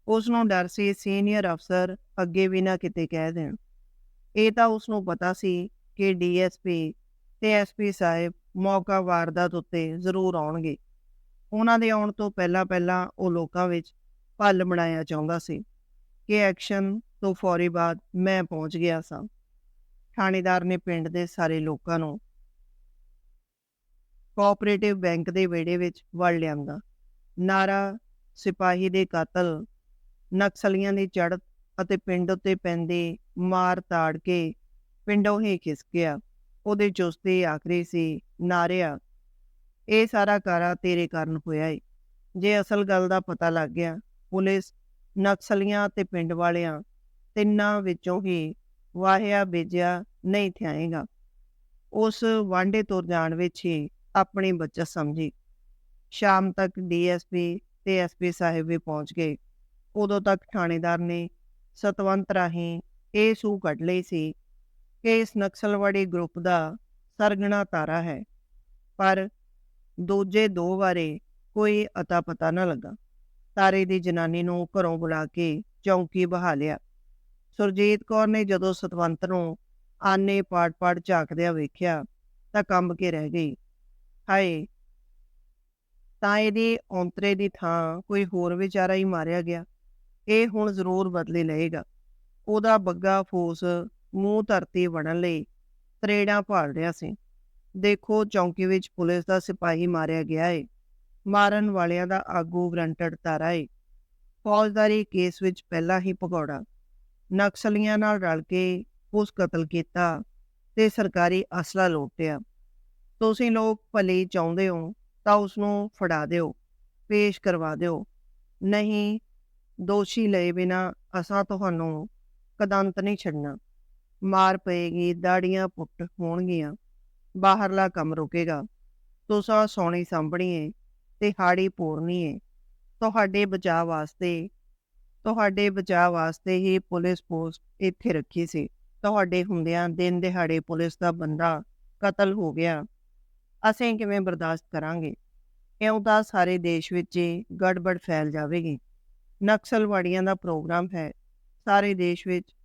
ਉਸ ਨੂੰ ਡਰ ਸੀ ਸੀਨੀਅਰ ਅਫਸਰ ਅੱਗੇ ਵੀ ਨਾ ਕਿਤੇ ਕਹਿ ਦੇਣ। ਇਹ ਤਾਂ ਉਸ ਨੂੰ ਪਤਾ ਸੀ ਕਿ ਡੀਐਸਪੀ ਤੇ ਐਸਪੀ ਸਾਹਿਬ ਮੌਕਾ ਵਾਰਦਾਤ ਉੱਤੇ ਜ਼ਰੂਰ ਆਉਣਗੇ। ਉਹਨਾਂ ਦੇ ਆਉਣ ਤੋਂ ਪਹਿਲਾਂ ਪਹਿਲਾਂ ਉਹ ਲੋਕਾਂ ਵਿੱਚ ਭੱਲ ਬਣਾਇਆ ਚਾਹੁੰਦਾ ਸੀ ਕਿ ਐਕਸ਼ਨ ਤੋਂ ਫੌਰੀ ਬਾਅਦ ਮੈਂ ਪਹੁੰਚ ਗਿਆ ਸਾਂ। ਥਾਣੇਦਾਰ ਨੇ ਪਿੰਡ ਦੇ ਸਾਰੇ ਲੋਕਾਂ ਨੂੰ ਕੋਆਪਰੇਟਿਵ ਬੈਂਕ ਦੇ ਵਿਹੜੇ ਵਿੱਚ ਵੜ ਲਿਆਂਗਾ ਨਾਰਾ ਸਿਪਾਹੀ ਦੇ ਕਾਤਲ ਨਕਸਲੀਆਂ ਦੀ ਚੜ੍ਹਤ ਅਤੇ ਪਿੰਡ ਉੱਤੇ ਪੈਂਦੇ ਮਾਰ ਤਾੜ ਕੇ ਪਿੰਡੋਂ ਹੀ ਖਿਸਕਿਆ ਉਹਦੇ ਚੁਸਤੇ ਆਖਰੀ ਸੀ, ਨਾਰਿਆ, ਇਹ ਸਾਰਾ ਕਾਰਾ ਤੇਰੇ ਕਾਰਨ ਹੋਇਆ ਏ। ਜੇ ਅਸਲ ਗੱਲ ਦਾ ਪਤਾ ਲੱਗ ਗਿਆ, ਪੁਲਿਸ ਨਕਸਲੀਆਂ ਤੇ ਪਿੰਡ ਵਾਲਿਆਂ ਤਿੰਨਾਂ ਵਿੱਚੋਂ ਹੀ ਵਾਹਿਆ ਬੇਜਿਆ ਨਹੀਂ ਥਿਆਏਗਾ। ਉਸ ਵਾਂਡੇ ਤੁਰ ਜਾਣ ਵਿੱਚ ਹੀ ਆਪਣੀ ਬੱਚਤ ਸਮਝੀ। ਸ਼ਾਮ ਤੱਕ ਡੀਐਸਪੀ ਤੇ ਐਸਪੀ ਸਾਹਿਬ ਵੀ ਪਹੁੰਚ ਗਏ। ਉਦੋਂ ਤੱਕ ਥਾਣੇਦਾਰ ਨੇ ਸਤਵੰਤ ਰਾਹੀਂ ਇਹ ਸੂ ਕੱਢ ਲਈ ਸੀ ਕਿ ਇਸ ਨਕਸਲਵਾੜੀ ਗਰੁੱਪ ਦਾ ਸਰਗਣਾ ਤਾਰਾ ਹੈ, ਪਰ ਦੂਜੇ ਦੋ ਵਾਰੇ ਕੋਈ ਅਤਾ ਪਤਾ ਨਾ ਲੱਗਾ। ਤਾਰੇ ਦੀ ਜਨਾਨੀ ਨੂੰ ਘਰੋਂ ਬੁਲਾ ਕੇ ਚੌਂਕੀ ਬਹਾ ਲਿਆ। ਸੁਰਜੀਤ ਕੌਰ ਨੇ ਜਦੋਂ ਸਤਵੰਤ ਨੂੰ ਆਨੇ ਪਾੜ-ਪਾੜ ਝਾਕਦਿਆਂ ਵੇਖਿਆ ਤਾਂ ਕੰਬ ਕੇ ਰਹਿ ਗਈ। ਹਾਏ। ਤਾਂ ਇਹਦੀ ਔਂਤਰੇ ਦੀ ਥਾਂ ਕੋਈ ਹੋਰ ਵਿਚਾਰਾ ਹੀ ਮਾਰਿਆ ਗਿਆ। ਇਹ ਹੁਣ ਜ਼ਰੂਰ ਬਦਲੇ ਲਏਗਾ। ਉਹਦਾ ਬੱਗਾ ਫੋਸ ਮੂੰਹ ਧਰਤੀ ਵੜਨ ਲਈ ਤਰੇੜਾਂ ਭਾਲ ਰਿਹਾ ਸੀ। ਦੇਖੋ ਚੌਂਕੀ ਵਿੱਚ ਪੁਲਿਸ ਦਾ ਸਿਪਾਹੀ ਮਾਰਿਆ ਗਿਆ ਏ। ਮਾਰਨ ਵਾਲਿਆਂ ਦਾ ਆਗੂ ਗਰੰਟਡ ਤਾਰਾ ਏ। ਫੌਜਦਾਰੀ ਕੇਸ ਵਿੱਚ ਪਹਿਲਾਂ ਹੀ ਭਗੌੜਾ। ਨਕਸਲੀਆਂ ਨਾਲ ਰਲ ਕੇ ਉਸ ਕਤਲ ਕੀਤਾ ਤੇ ਸਰਕਾਰੀ ਅਸਲਾ ਲੁੱਟਿਆ ਤੁਸੀਂ ਲੋਕ ਭਲੇ ਚਾਹੁੰਦੇ ਹੋ, ਤਾਂ ਉਸ ਨੂੰ ਫੜਾ ਦਿਓ, ਪੇਸ਼ ਕਰਵਾ ਦਿਓ। ਨਹੀਂ, ਦੋਸ਼ੀ ਲਏ ਬਿਨਾ ਅਸਾਂ ਤੁਹਾਨੂੰ ਕਦੰਤ ਨਹੀਂ ਛੱਡਣਾ। ਮਾਰ ਪਏਗੀ, ਦਾੜੀਆਂ ਪੁੱਟ ਹੋਣਗੀਆਂ, ਬਾਹਰਲਾ ਕੰਮ ਰੁਕੇਗਾ। ਤੁਸਾਂ ਸੋਣੀ ਸਾਂਭਣੀਏ ਤੇ ਹਾੜੀ ਏ ਤੁਹਾਡੇ ਬਚਾਅ ਵਾਸਤੇ, ਤੁਹਾਡੇ ਬਚਾਅ ਵਾਸਤੇ ਹੀ ਪੁਲਿਸ ਪੋਸਟ ਇੱਥੇ ਰੱਖੀ ਸੀ। ਤੁਹਾਡੇ ਹੁੰਦਿਆਂ ਦਿਨ ਦਿਹਾੜੇ ਪੁਲਿਸ ਦਾ ਬੰਦਾ ਕਤਲ ਹੋ ਗਿਆ। ਅਸੀਂ ਕਿਵੇਂ ਬਰਦਾਸ਼ਤ ਕਰਾਂਗੇ? ਇਉਂ ਤਾਂ ਸਾਰੇ ਦੇਸ਼ ਵਿੱਚ ਹੀ ਗੜਬੜ ਫੈਲ ਜਾਵੇਗੀ। ਨਕਸਲਵਾੜੀਆਂ ਦਾ ਪ੍ਰੋਗਰਾਮ ਹੈ। ਸਾਰੇ ਦੇਸ਼ ਵਿੱਚ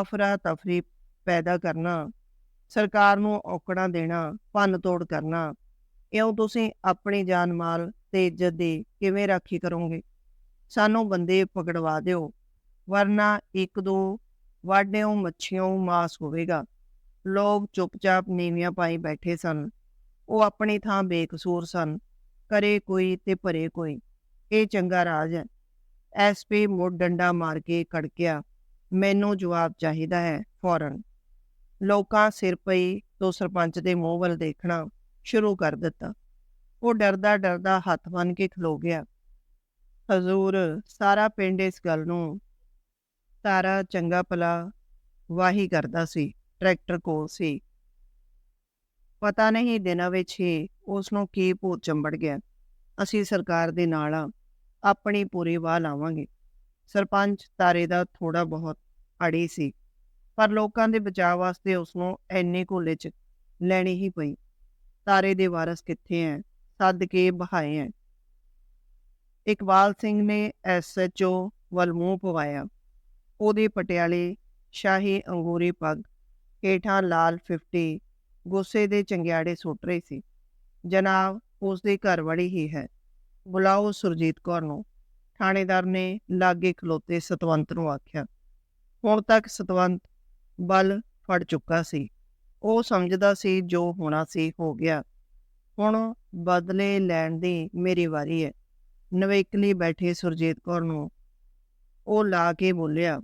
ਅਫਰਾ ਤਫਰੀ ਪੈਦਾ ਕਰਨਾ, ਸਰਕਾਰ ਨੂੰ ਔਕੜਾਂ ਦੇਣਾ, ਭੰਨ ਤੋੜ ਕਰਨਾ, ਇਉਂ ਤੁਸੀਂ ਆਪਣੀ ਜਾਨ ਮਾਲ ਤੇ ਇੱਜ਼ਤ ਦੀ ਕਿਵੇਂ ਰਾਖੀ ਕਰੋਗੇ? ਸਾਨੂੰ ਬੰਦੇ ਪਕੜਵਾ ਦਿਓ, ਵਰਨਾ ਇੱਕ ਦੋ ਵਾਢਿਓ ਮੱਛੀਆਂ ਮਾਸ ਹੋਵੇਗਾ। ਲੋਕ ਚੁੱਪਚਾਪ ਨੀਵੀਆਂ ਪਾਈ ਬੈਠੇ ਸਨ। ਉਹ ਆਪਣੀ ਥਾਂ ਬੇਕਸੂਰ ਸਨ, ਕਰੇ ਕੋਈ ਤੇ ਭਰੇ ਕੋਈ, ਇਹ ਚੰਗਾ ਰਾਜ ਹੈ। ਐਸਪੀ ਮੁੱਢ ਡੰਡਾ ਮਾਰ ਕੇ ਕੜਕਿਆ ਮੈਨੂੰ ਜਵਾਬ ਚਾਹੀਦਾ ਹੈ, ਫੌਰਨ। ਲੋਕਾਂ ਸਿਰ ਪਈ ਤੋਂ ਸਰਪੰਚ ਦੇ ਮੂੰਹ ਵੱਲ ਦੇਖਣਾ ਸ਼ੁਰੂ ਕਰ ਦਿੱਤਾ। ਉਹ ਡਰਦਾ ਡਰਦਾ ਹੱਥ ਬੰਨ ਕੇ ਖਲੋ ਗਿਆ। ਹਜ਼ੂਰ, ਸਾਰਾ ਪਿੰਡ ਇਸ ਗੱਲ ਨੂੰ ਤਾਰਾ ਚੰਗਾ ਭਲਾ ਵਾਹੀ ਕਰਦਾ ਸੀ, ਟਰੈਕਟਰ ਕੋਲ ਸੀ। ਪਤਾ ਨਹੀਂ ਦਿਨਾਂ ਵਿੱਚ ਹੀ ਉਸ ਨੂੰ ਕੀ ਭੂਤ ਚੰਬੜ ਗਿਆ। ਅਸੀਂ ਸਰਕਾਰ ਦੇ ਨਾਲ ਆ, ਆਪਣੀ ਪੂਰੀ ਵਾਹ ਲਾਵਾਂਗੇ। ਸਰਪੰਚ ਤਾਰੇ ਦਾ ਥੋੜਾ ਬਹੁਤ ਅੜੀ ਸੀ, ਪਰ ਲੋਕਾਂ ਦੇ ਬਚਾਅ ਵਾਸਤੇ ਉਸ ਨੂੰ ਐਨੇ ਕੋਲੇ ਚ ਲੈਣੀ ਹੀ ਪਈ। ਤਾਰੇ ਦੇ ਵਾਰਸ ਕਿੱਥੇ ਐ? ਸੱਦ ਕੇ ਬਹਾਏ ਐ। ਇਕਬਾਲ ਸਿੰਘ ਨੇ ਐਸਐਚਓ ਵੱਲ ਮੂੰਹ ਪਵਾਇਆ। ਉਹਦੇ ਪਟਿਆਲੇ ਸ਼ਾਹੀ ਅੰਗੂਰੀ ਪੱਗ, ਹੇਠਾਂ ਲਾਲ 50 ਗੁੱਸੇ ਦੇ ਚੰਗਿਆੜੇ ਸੁੱਟ ਰਹੀ ਸੀ। ਜਨਾਬ ਉਸ ਦੇ ਘਰ ਵਾਲੀ ਹੀ ਹੈ। ਬੁਲਾਓ ਸੁਰਜੀਤ ਕੌਰ ਨੂੰ। ਥਾਣੇਦਾਰ ਨੇ ਲਾਗੇ ਖਲੋਤੇ ਸਤਵੰਤ ਨੂੰ ਆਖਿਆ, ਹੁਣ ਤੱਕ ਸਤਵੰਤ ਬਲ ਫੜ ਚੁੱਕਾ ਸੀ। ਉਹ ਸਮਝਦਾ ਸੀ ਜੋ ਹੋਣਾ ਸੀ ਹੋ ਗਿਆ। ਹੁਣ ਬਦਲੇ ਲੈਣ ਦੀ ਮੇਰੀ ਵਾਰੀ ਹੈ। ਨਵੇਕਲੀ ਬੈਠੇ ਸੁਰਜੀਤ ਕੌਰ ਨੂੰ ਉਹ ਲਾ ਕੇ ਬੋਲਿਆ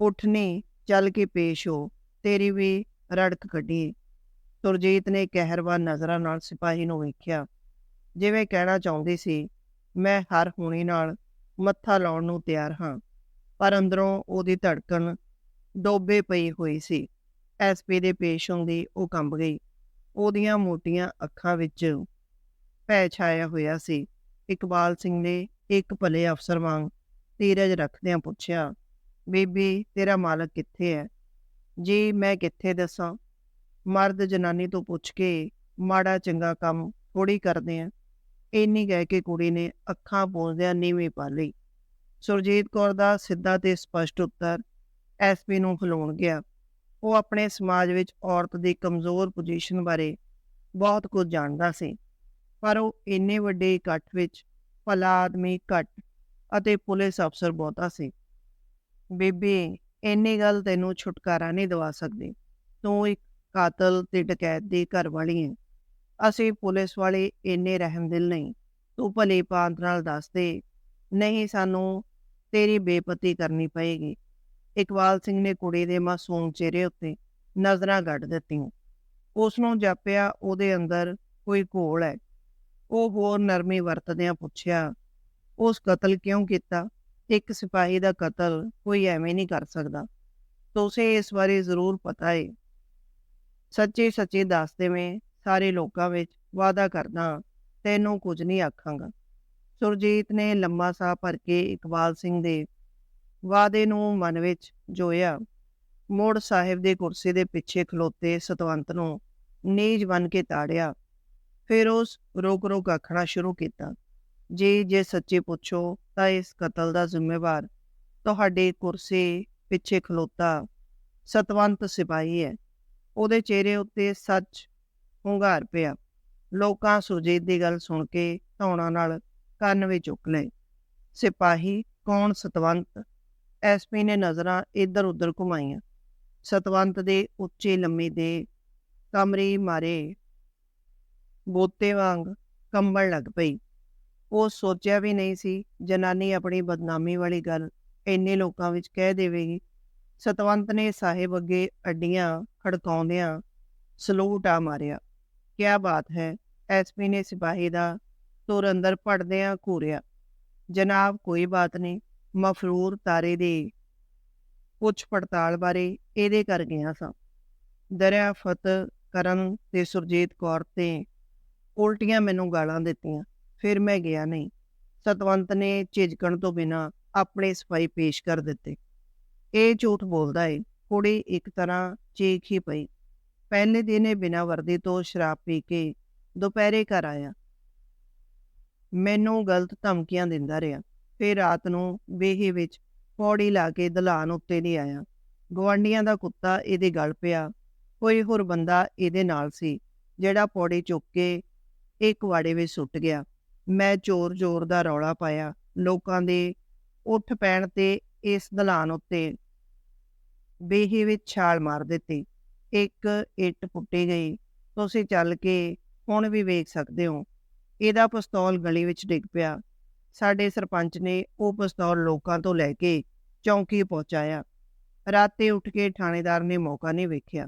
ਉੱਠਨੀ ਚੱਲ ਕੇ ਪੇਸ਼ ਹੋ। ਤੇਰੀ ਵੀ ਰੜਕ ਕੱਢੀ। ਸੁਰਜੀਤ ਨੇ ਕਹਿਰਵਾਨ ਨਜ਼ਰਾਂ ਨਾਲ ਸਿਪਾਹੀ ਨੂੰ ਵੇਖਿਆ। ਜਿਵੇਂ ਕਹਿਣਾ ਚਾਹੁੰਦੀ ਸੀ, ਮੈਂ ਹਰ ਹੋਣੀ ਨਾਲ ਮੱਥਾ ਲਾਉਣ ਨੂੰ ਤਿਆਰ ਹਾਂ, ਪਰ ਅੰਦਰੋਂ ਉਹਦੀ ਧੜਕਣ ਡੋਬੇ ਪਈ ਹੋਈ ਸੀ। ਐਸਪੀ ਦੇ ਪੇਸ਼ ਹੁੰਦੀ ਉਹ ਕੰਬ ਗਈ। ਉਹਦੀਆਂ ਮੋਟੀਆਂ ਅੱਖਾਂ ਵਿੱਚ ਭੈ ਛਾਇਆ ਹੋਇਆ ਸੀ। ਇਕਬਾਲ ਸਿੰਘ ਨੇ ਇੱਕ ਭਲੇ ਅਫਸਰ ਵਾਂਗ ਧੀਰਜ ਰੱਖਦਿਆਂ ਪੁੱਛਿਆ, ਬੀਬੀ, ਤੇਰਾ ਮਾਲਕ ਕਿੱਥੇ ਹੈ? ਜੀ ਮੈਂ ਕਿੱਥੇ ਦੱਸਾਂ? ਮਰਦ ਜਨਾਨੀ ਤੋਂ ਪੁੱਛ ਕੇ ਮਾੜਾ ਚੰਗਾ ਕੰਮ ਥੋੜੀ ਕਰਦੇ ਆ। ਇੰਨੀ ਕਹਿ ਕੇ ਕੁੜੀ ਨੇ ਅੱਖਾਂ ਪੋੰਦਿਆਂ ਨੀਵੀਂ ਪਾ ਲਈ। ਸੁਰਜੀਤ ਕੌਰ ਦਾ ਸਿੱਧਾ ਤੇ ਸਪਸ਼ਟ ਉੱਤਰ ਐਸਪੀ ਨੂੰ ਖਲੋਣ ਗਿਆ। ਉਹ ਆਪਣੇ ਸਮਾਜ ਵਿੱਚ ਔਰਤ ਦੀ ਕਮਜ਼ੋਰ ਪੋਜੀਸ਼ਨ ਬਾਰੇ ਬਹੁਤ ਕੁਝ ਜਾਣਦਾ ਸੀ। ਪਰ ਉਹ ਇੰਨੇ ਵੱਡੇ ਇਕੱਠ ਵਿੱਚ ਭਲਾ ਆਦਮੀ ਘੱਟ ਅਤੇ ਪੁਲਿਸ ਅਫਸਰ ਬਹੁਤਾ ਸੀ। ਬੀਬੀ ਇੰਨੀ ਗੱਲ ਤੈਨੂੰ ਛੁਟਕਾਰਾ ਨਹੀਂ ਦਵਾ ਸਕਦੀ। ਤੂੰ ਇੱਕ ਕਾਤਲ ਤੇ ਡਕੈਤ ਦੀ ਘਰ ਵਾਲੀ ਹੈ ਅਸੀਂ ਪੁਲਿਸ ਵਾਲੇ ਇੰਨੇ ਰਹਿਮਦਿਲ ਨਹੀਂ। ਤੂੰ ਭਲੇ ਪਾਂਤ ਨਾਲ ਦੱਸ ਦੇ, ਨਹੀਂ ਸਾਨੂੰ ਤੇਰੀ ਬੇਪਤੀ ਕਰਨੀ ਪਏਗੀ। ਇਕਬਾਲ ਸਿੰਘ ਨੇ ਕੁੜੀ ਦੇ ਮਾਸੂਮ ਚਿਹਰੇ ਉੱਤੇ ਨਜ਼ਰਾਂ ਗੱਡ ਦਿੱਤੀਆਂ। ਉਸ ਨੂੰ ਜਾਪਿਆ, ਉਹਦੇ ਅੰਦਰ ਕੋਈ ਘੋਲ ਹੈ। ਉਹ ਹੋਰ ਨਰਮੀ ਵਰਤਦਿਆਂ ਪੁੱਛਿਆ, ਉਸ ਕਤਲ ਕਿਉਂ ਕੀਤਾ? ਇੱਕ ਸਿਪਾਹੀ ਦਾ ਕਤਲ ਕੋਈ ਐਵੇਂ ਨਹੀਂ ਕਰ ਸਕਦਾ। ਤੁਸੀਂ ਇਸ ਬਾਰੇ ਜ਼ਰੂਰ ਪਤਾ ਹੈ ਸੱਚੇ ਸੱਚੇ ਦੱਸਦੇ ਮੈਂ ਸਾਰੇ ਲੋਕਾਂ ਵਿੱਚ ਵਾਅਦਾ ਕਰਦਾ ਤੈਨੂੰ ਕੁਝ ਨਹੀਂ ਆਖਾਂਗਾ। ਸੁਰਜੀਤ ਨੇ ਲੰਮਾ ਸਾਹ ਭਰ ਕੇ ਇਕਬਾਲ ਸਿੰਘ ਦੇ ਵਾਅਦੇ ਨੂੰ ਮਨ ਵਿੱਚ ਜੋਇਆ। ਮੋੜ ਸਾਹਿਬ ਦੇ ਕੁਰਸੀ ਦੇ ਪਿੱਛੇ ਖਲੋਤੇ ਸਤਵੰਤ ਨੂੰ ਨੀਜ ਬਨ ਕੇ ਤਾੜਿਆ। ਫਿਰ ਉਸ ਰੋਕ ਰੋਕ ਆਖਣਾ ਸ਼ੁਰੂ ਕੀਤਾ। ਜੇ ਜੇ ਸੱਚੇ ਪੁੱਛੋ ਤਾਂ ਇਸ ਕਤਲ ਦਾ ਜ਼ਿੰਮੇਵਾਰ ਤੁਹਾਡੇ ਕੁਰਸੀ ਪਿੱਛੇ ਖਲੋਤਾ ਸਤਵੰਤ ਸਿਪਾਹੀ ਹੈ। ਉਹਦੇ ਚਿਹਰੇ ਉੱਤੇ ਸੱਚ ਹੁੰਗਾਰ ਪਿਆ। ਲੋਕਾਂ ਸੁਰਜੀਤ ਦੀ ਗੱਲ ਸੁਣ ਕੇ ਧੌਣਾ ਨਾਲ ਕੰਨ ਵਿੱਚ ਚੁੱਕ ਲਏ। ਸਿਪਾਹੀ, ਕੌਣ ਸਤਵੰਤ? ਐਸਪੀ ਨੇ ਨਜ਼ਰਾਂ ਇੱਧਰ ਉੱਧਰ ਘੁਮਾਈਆਂ। ਸਤਵੰਤ ਦੇ ਉੱਚੇ ਲੰਮੇ ਦੇ ਕਮਰੇ ਮਾਰੇ ਬੋਤੇ ਵਾਂਗ ਕੰਬਣ ਲੱਗ ਪਈ। ਉਹ ਸੋਚਿਆ ਵੀ ਨਹੀਂ ਸੀ, ਜਨਾਨੀ ਆਪਣੀ ਬਦਨਾਮੀ ਵਾਲੀ ਗੱਲ ਇੰਨੇ ਲੋਕਾਂ ਵਿੱਚ ਕਹਿ ਦੇਵੇਗੀ। ਸਤਵੰਤ ਨੇ ਸਾਹਿਬ ਅੱਗੇ ਅੱਡੀਆਂ ਖੜਕਾਉਂਦਿਆਂ ਸਲੂਟ ਆ ਮਾਰਿਆ। ਕਿਆ ਬਾਤ ਹੈ ਐਸਪੀ ਨੇ ਸਿਪਾਹੀ ਦਾ ਤੁਰ ਅੰਦਰ ਪੜਦਿਆਂ ਘੂਰਿਆ। ਜਨਾਬ, ਕੋਈ ਬਾਤ ਨਹੀਂ, ਮਫਰੂਰ ਤਾਰੇ ਦੇ ਪੁੱਛ ਪੜਤਾਲ ਬਾਰੇ ਇਹਦੇ ਕਰ ਗਿਆ ਸਾਂ। ਦਰਿਆ ਫਤ ਕਰਨ ਤੇ ਸੁਰਜੀਤ ਕੌਰ ਤੇ ਉਲਟੀਆਂ ਮੈਨੂੰ ਗਾਲਾਂ ਦਿੱਤੀਆਂ। ਫਿਰ ਮੈਂ ਗਿਆ ਨਹੀਂ। ਸਤਵੰਤ ਨੇ ਝਿਜਕਣ ਤੋਂ ਬਿਨਾਂ ਆਪਣੇ ਸਫ਼ਾਈ ਪੇਸ਼ ਕਰ ਦਿੱਤੇ। ਇਹ ਝੂਠ ਬੋਲਦਾ ਏ। ਕੁੜੀ ਇੱਕ ਤਰ੍ਹਾਂ ਚੀਖ ਹੀ ਪਈ। ਪਹਿਲੇ ਦਿਨ ਇਹ ਬਿਨਾਂ ਵਰਦੀ ਤੋਂ ਸ਼ਰਾਬ ਪੀ ਕੇ ਦੁਪਹਿਰੇ ਘਰ ਆਇਆ। ਮੈਨੂੰ ਗਲਤ ਧਮਕੀਆਂ ਦਿੰਦਾ ਰਿਹਾ। ਫਿਰ ਰਾਤ ਨੂੰ ਵੇਹੇ ਵਿੱਚ ਪੌੜੀ ਲਾ ਕੇ ਦਲਾਨ ਉੱਤੇ ਨਹੀਂ ਆਇਆ। ਗਵਾਂਡੀਆਂ ਦਾ ਕੁੱਤਾ ਇਹਦੇ ਗਲ ਪਿਆ। ਕੋਈ ਹੋਰ ਬੰਦਾ ਇਹਦੇ ਨਾਲ ਸੀ, ਜਿਹੜਾ ਪੌੜੀ ਚੁੱਕ ਕੇ ਇੱਕ ਵਾੜੇ ਵਿੱਚ ਸੁੱਟ ਗਿਆ। ਮੈਂ ਜ਼ੋਰ ਜ਼ੋਰ ਦਾ ਰੌਲਾ ਪਾਇਆ। ਲੋਕਾਂ ਦੇ ਉੱਠ ਪੈਣ ਤੇ ਇਸ ਦਲਾਨ ਉੱਤੇ ਬੇਹੀ ਵਿੱਚ ਛਾਲ ਮਾਰ ਦਿੱਤੀ। ਇੱਕ ਇੱਟ ਪੁੱਟੀ ਗਈ। ਤੁਸੀਂ ਚੱਲ ਕੇ ਹੁਣ ਵੀ ਵੇਖ ਸਕਦੇ ਹੋ। ਇਹਦਾ ਪਿਸਤੌਲ ਗਲੀ ਵਿੱਚ ਡਿੱਗ ਪਿਆ। ਸਾਡੇ ਸਰਪੰਚ ਨੇ ਉਹ ਪਿਸਤੌਲ ਲੋਕਾਂ ਤੋਂ ਲੈ ਕੇ ਚੌਂਕੀ ਪਹੁੰਚਾਇਆ। ਰਾਤੇ ਉੱਠ ਕੇ ਥਾਣੇਦਾਰ ਨੇ ਮੌਕਾ ਨਹੀਂ ਵੇਖਿਆ।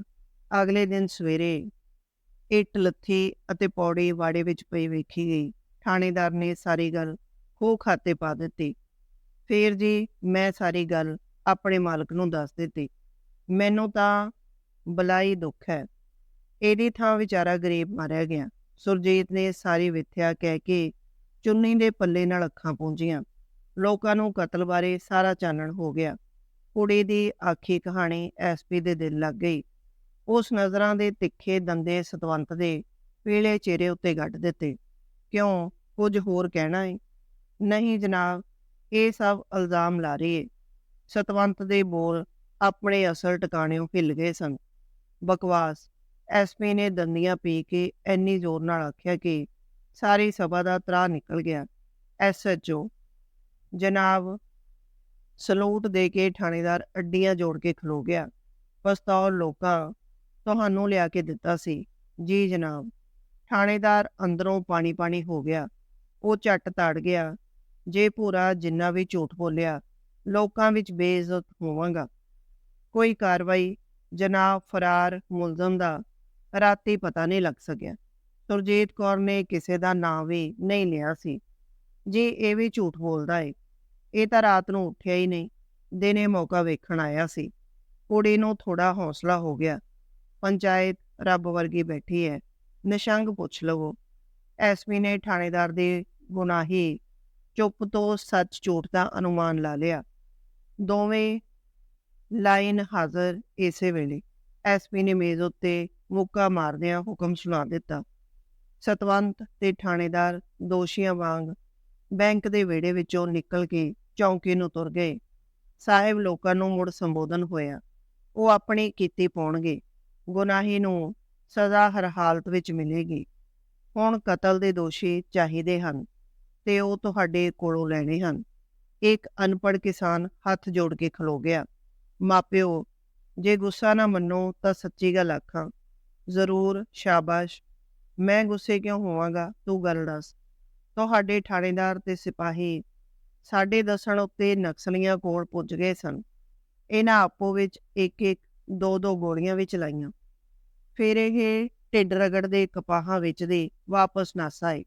ਅਗਲੇ ਦਿਨ ਸਵੇਰੇ ਇੱਟ, ਲੱਥੀ ਅਤੇ ਪੌੜੀ ਵਾੜੇ ਵਿੱਚ ਪਈ ਵੇਖੀ ਗਈ। ਥਾਣੇਦਾਰ ਨੇ ਸਾਰੀ ਗੱਲ ਖੋ ਖਾਤੇ ਪਾ ਦਿੱਤੀ। ਫੇਰ ਜੀ ਮੈਂ ਸਾਰੀ ਗੱਲ ਆਪਣੇ ਮਾਲਕ ਨੂੰ ਦੱਸ ਦਿੱਤੀ। ਮੈਨੂੰ ਤਾਂ ਬਲਾਈ ਦੁੱਖ ਹੈ। ਇਹਦੀ ਥਾਂ ਵਿਚਾਰਾ ਗਰੀਬ ਮਾਰਿਆ ਗਿਆ। ਸੁਰਜੀਤ ਨੇ ਸਾਰੀ ਵਿਥਿਆ ਕਹਿ ਕੇ ਚੁੰਨੀ ਦੇ ਪੱਲੇ ਨਾਲ ਅੱਖਾਂ ਪੂੰਝੀਆਂ। ਲੋਕਾਂ ਨੂੰ ਕਤਲ ਬਾਰੇ ਸਾਰਾ ਚਾਨਣ ਹੋ ਗਿਆ। ਕੁੜੀ ਦੀ ਆਖੀ ਕਹਾਣੀ ਐਸਪੀ ਦੇ ਦਿਲ ਲੱਗ ਗਈ। ਉਸ ਨਜ਼ਰਾਂ ਦੇ ਤਿੱਖੇ ਦੰਦੇ ਸਤਵੰਤ ਦੇ ਪੀਲੇ ਚਿਹਰੇ ਉੱਤੇ ਗੱਡ ਦਿੱਤੇ। ਕਿਉਂ? ਕੁਝ ਹੋਰ ਕਹਿਣਾ ਹੈ ਨਹੀਂ ਜਨਾਬ, ਇਹ ਸਭ ਇਲਜ਼ਾਮ ਲਾ ਰਹੀ ਹੈ ਸਤਵੰਤ ਦੇ ਬੋਲ ਆਪਣੇ ਅਸਲ ਟਿਕਾਣਿਓਂ ਹਿੱਲ ਗਏ ਸਨ। ਬਕਵਾਸ ਐਸਪੀ ਨੇ ਦੰਦੀਆਂ ਪੀ ਕੇ ਇੰਨੀ ਜ਼ੋਰ ਨਾਲ ਆਖਿਆ ਕਿ ਸਾਰੀ ਸਭਾ ਦਾ ਤਰਾ ਨਿਕਲ ਗਿਆ। ਐਸਐਚਓ ਜਨਾਬ ਸਲੂਟ ਦੇ ਕੇ ਥਾਣੇਦਾਰ ਅੱਡੀਆਂ ਜੋੜ ਕੇ ਖਲੋ ਗਿਆ। ਪਸਤੌਲ ਲੋਕਾਂ ਤੁਹਾਨੂੰ ਲਿਆ ਕੇ ਦਿੱਤਾ ਸੀ। ਜੀ ਜਨਾਬ, ਥਾਣੇਦਾਰ ਅੰਦਰੋਂ ਪਾਣੀ ਪਾਣੀ ਹੋ ਗਿਆ। ਉਹ ਝੱਟ ਤੜ ਗਿਆ। ਜੇ ਭੂਰਾ ਜਿੰਨਾ ਵੀ ਝੂਠ ਬੋਲਿਆ, ਲੋਕਾਂ ਵਿੱਚ ਬੇਇੱਜ਼ਤ ਹੋਵਾਂਗਾ। ਕੋਈ ਕਾਰਵਾਈ, ਜਨਾਬ ਫਰਾਰ ਮੁਲਜ਼ਮ ਦਾ ਰਾਤੀ ਪਤਾ ਨਹੀਂ ਲੱਗ ਸਕਿਆ। ਸੁਰਜੀਤ ਕੌਰ ਨੇ ਕਿਸੇ ਦਾ ਨਾਂ ਵੀ ਨਹੀਂ ਲਿਆ ਸੀ। ਜੀ, ਇਹ ਵੀ ਝੂਠ ਬੋਲਦਾ ਏ। ਇਹ ਤਾਂ ਰਾਤ ਨੂੰ ਉੱਠਿਆ ਹੀ ਨਹੀਂ, ਦਿਨੇ ਮੌਕਾ ਵੇਖਣ ਆਇਆ ਸੀ। ਕੁੜੀ ਨੂੰ ਥੋੜਾ ਹੌਸਲਾ ਹੋ ਗਿਆ। ਪੰਚਾਇਤ ਰੱਬ ਵਰਗੀ ਬੈਠੀ ਹੈ। ਨਿਸ਼ੰਗ ਪੁੱਛ ਲਵੋ। ਐਸਪੀ ਨੇ ਥਾਣੇਦਾਰ ਦੇ ਗੁਨਾਹੀ, ਚੁੱਪ ਤੋਂ ਸੱਚ ਝੂਠ ਦਾ ਅਨੁਮਾਨ ਲਾ ਲਿਆ। ਦੋਵੇਂ ਲਾਈਨ ਹਾਜ਼ਰ ਇਸੇ ਵੇਲੇ। ਐਸਪੀ ਨੇ ਮੇਜ਼ ਉੱਤੇ ਮੁੱਕਾ ਮਾਰਦਿਆਂ ਹੁਕਮ ਸੁਣਾ ਦਿੱਤਾ। ਸਤਵੰਤ ਤੇ ਥਾਣੇਦਾਰ ਦੋਸ਼ੀਆਂ ਵਾਂਗ ਬੈਂਕ ਦੇ ਵਿਹੜੇ ਵਿੱਚੋਂ ਨਿਕਲ ਕੇ ਚੌਂਕੇ ਨੂੰ ਤੁਰ ਗਏ। ਸਾਹਿਬ ਲੋਕਾਂ ਨੂੰ ਮੁੜ ਸੰਬੋਧਨ ਹੋਇਆ। ਉਹ ਆਪਣੀ ਕੀਤੀ ਪਾਉਣਗੇ। ਗੁਨਾਹੀ ਨੂੰ ਸਜ਼ਾ ਹਰ ਹਾਲਤ ਵਿੱਚ ਮਿਲੇਗੀ। ਹੁਣ ਕਤਲ ਦੇ ਦੋਸ਼ੀ ਚਾਹੀਦੇ ਹਨ। ਤੇ ਉਹ ਤੁਹਾਡੇ ਕੋਲੋਂ ਲੈਣੇ ਹਨ। ਇੱਕ ਅਨਪੜ੍ਹ ਕਿਸਾਨ ਹੱਥ ਜੋੜ ਕੇ ਖਲੋ ਗਿਆ। ਮਾਪਿਓ ਜੇ ਗੁੱਸਾ ਨਾ ਮੰਨੋ ਤਾਂ ਸੱਚੀ ਗੱਲ ਆਖਾਂ, ਜ਼ਰੂਰ, ਸ਼ਾਬਾਸ਼। ਮੈਂ ਗੁੱਸੇ ਕਿਉਂ ਹੋਵਾਂਗਾ? ਤੂੰ ਗੱਲ ਦੱਸ। ਤੁਹਾਡੇ ਥਾਣੇਦਾਰ ਤੇ ਸਿਪਾਹੀ ਸਾਡੇ ਦਸਣ ਉੱਤੇ ਨਕਸਲੀਆਂ ਕੋਲ ਪੁੱਜ ਗਏ ਸਨ। ਇਹਨਾਂ ਆਪੋ ਵਿੱਚ ਇੱਕ ਇੱਕ ਦੋ ਦੋ ਗੋਲੀਆਂ ਵਿੱਚ ਲਾਈਆਂ ਫਿਰ ਇਹ ਢਿੱਡ ਰਗੜਦੇ ਕਪਾਹਾਂ ਵਿੱਚ ਦੇ ਵਾਪਸ ਨੱਸ ਆਏ।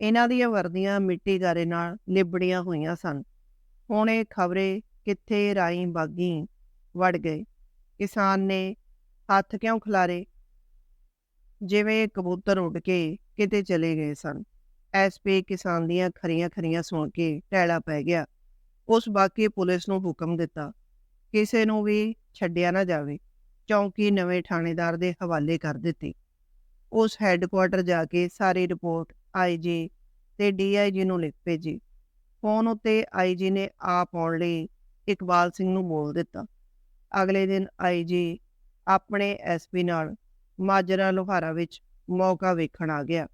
ਇਹਨਾਂ ਦੀਆਂ ਵਰਦੀਆਂ ਮਿੱਟੀ ਗਾਰੇ ਨਾਲ ਲਿਬੜੀਆਂ ਹੋਈਆਂ ਸਨ। ਹੁਣ ਇਹ ਖਬਰੇ ਕਿੱਥੇ ਰਾਈ ਬਾਗੀ ਵੜ ਗਏ। ਕਿਸਾਨ ਨੇ ਹੱਥ ਕਿਉਂ ਖਿਲਾਰੇ? ਜਿਵੇਂ ਕਬੂਤਰ ਉੱਡ ਕੇ ਕਿਤੇ ਚਲੇ ਗਏ ਸਨ। ਐਸਪੀ ਕਿਸਾਨ ਦੀਆਂ ਖਰੀਆਂ ਖਰੀਆਂ ਸੁਣ ਕੇ ਟੈਲਾ ਪੈ ਗਿਆ। ਉਸ ਬਾਕੀ ਪੁਲਿਸ ਨੂੰ ਹੁਕਮ ਦਿੱਤਾ, ਕਿਸੇ ਨੂੰ ਵੀ ਛੱਡਿਆ ਨਾ ਜਾਵੇ। ਚੌਂਕੀ ਨਵੇਂ ਥਾਣੇਦਾਰ ਦੇ ਹਵਾਲੇ ਕਰ ਦਿੱਤੀ। ਉਸ ਹੈੱਡਕੁਆਰਟਰ ਜਾ ਕੇ ਸਾਰੀ ਰਿਪੋਰਟ ਆਈਜੀ ਤੇ ਡੀਆਈਜੀ ਨੂੰ ਲਿਖ ਭੇਜੀ ਫੋਨ ਉੱਤੇ ਆਈਜੀ ਨੇ ਆਪ ਆਉਣ ਲਈ ਇਕਬਾਲ ਸਿੰਘ ਨੂੰ ਬੋਲ ਦਿੱਤਾ। ਅਗਲੇ ਦਿਨ ਆਈਜੀ ਆਪਣੇ ਐਸਪੀ ਨਾਲ ਮਾਜਰਾ ਲੋਹਾਰਾ ਵਿੱਚ ਮੌਕਾ ਵੇਖਣ ਆ ਗਿਆ।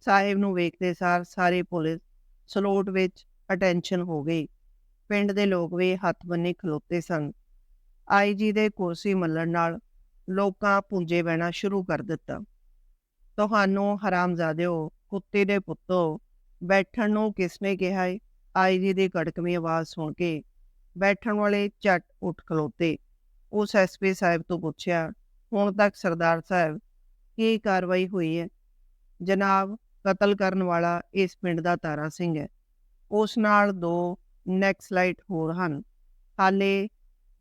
ਸਾਹਿਬ ਨੂੰ ਵੇਖਦੇ ਸਾਰ ਸਾਰੇ ਪੁਲਿਸ ਸਲੋਟ ਵਿੱਚ ਅਟੈਂਸ਼ਨ ਹੋ ਗਈ। ਪਿੰਡ ਦੇ ਲੋਕ ਵੀ ਹੱਥ ਬੰਨੇ ਖਲੋਤੇ ਸਨ। ਆਈਜੀ ਦੇ ਕੁਰਸੀ ਮੱਲਣ ਨਾਲ ਲੋਕਾਂ ਪੁੰਜੇ ਬਹਿਣਾ ਸ਼ੁਰੂ ਕਰ ਦਿੱਤਾ। ਤੁਹਾਨੂੰ ਹਰਾਮਜ਼ਾਦਿਓ ਕੁੱਤੇ ਦੇ ਪੁੱਤੋ ਬੈਠਣ ਨੂੰ ਕਿਸਨੇ ਕਿਹਾ ਏ? ਆਈ ਜੀ ਦੀ ਕੜਕਵੀਂ ਆਵਾਜ਼ ਸੁਣ ਕੇ ਬੈਠਣ ਵਾਲੇ ਝਟ ਉੱਠ ਖਲੋਤੇ। ਉਸ ਐਸਪੀ ਸਾਹਿਬ ਤੋਂ ਪੁੱਛਿਆ, ਹੁਣ ਤੱਕ ਸਰਦਾਰ ਸਾਹਿਬ, ਕੀ ਕਾਰਵਾਈ ਹੋਈ ਹੈ ਜਨਾਬ, ਕਤਲ ਕਰਨ ਵਾਲਾ ਇਸ ਪਿੰਡ ਦਾ ਤਾਰਾ ਸਿੰਘ ਹੈ। ਉਸ ਨਾਲ ਦੋ ਨੈਕਸਲਾਈਟ ਹੋਰ ਹਨ। ਹਾਲੇ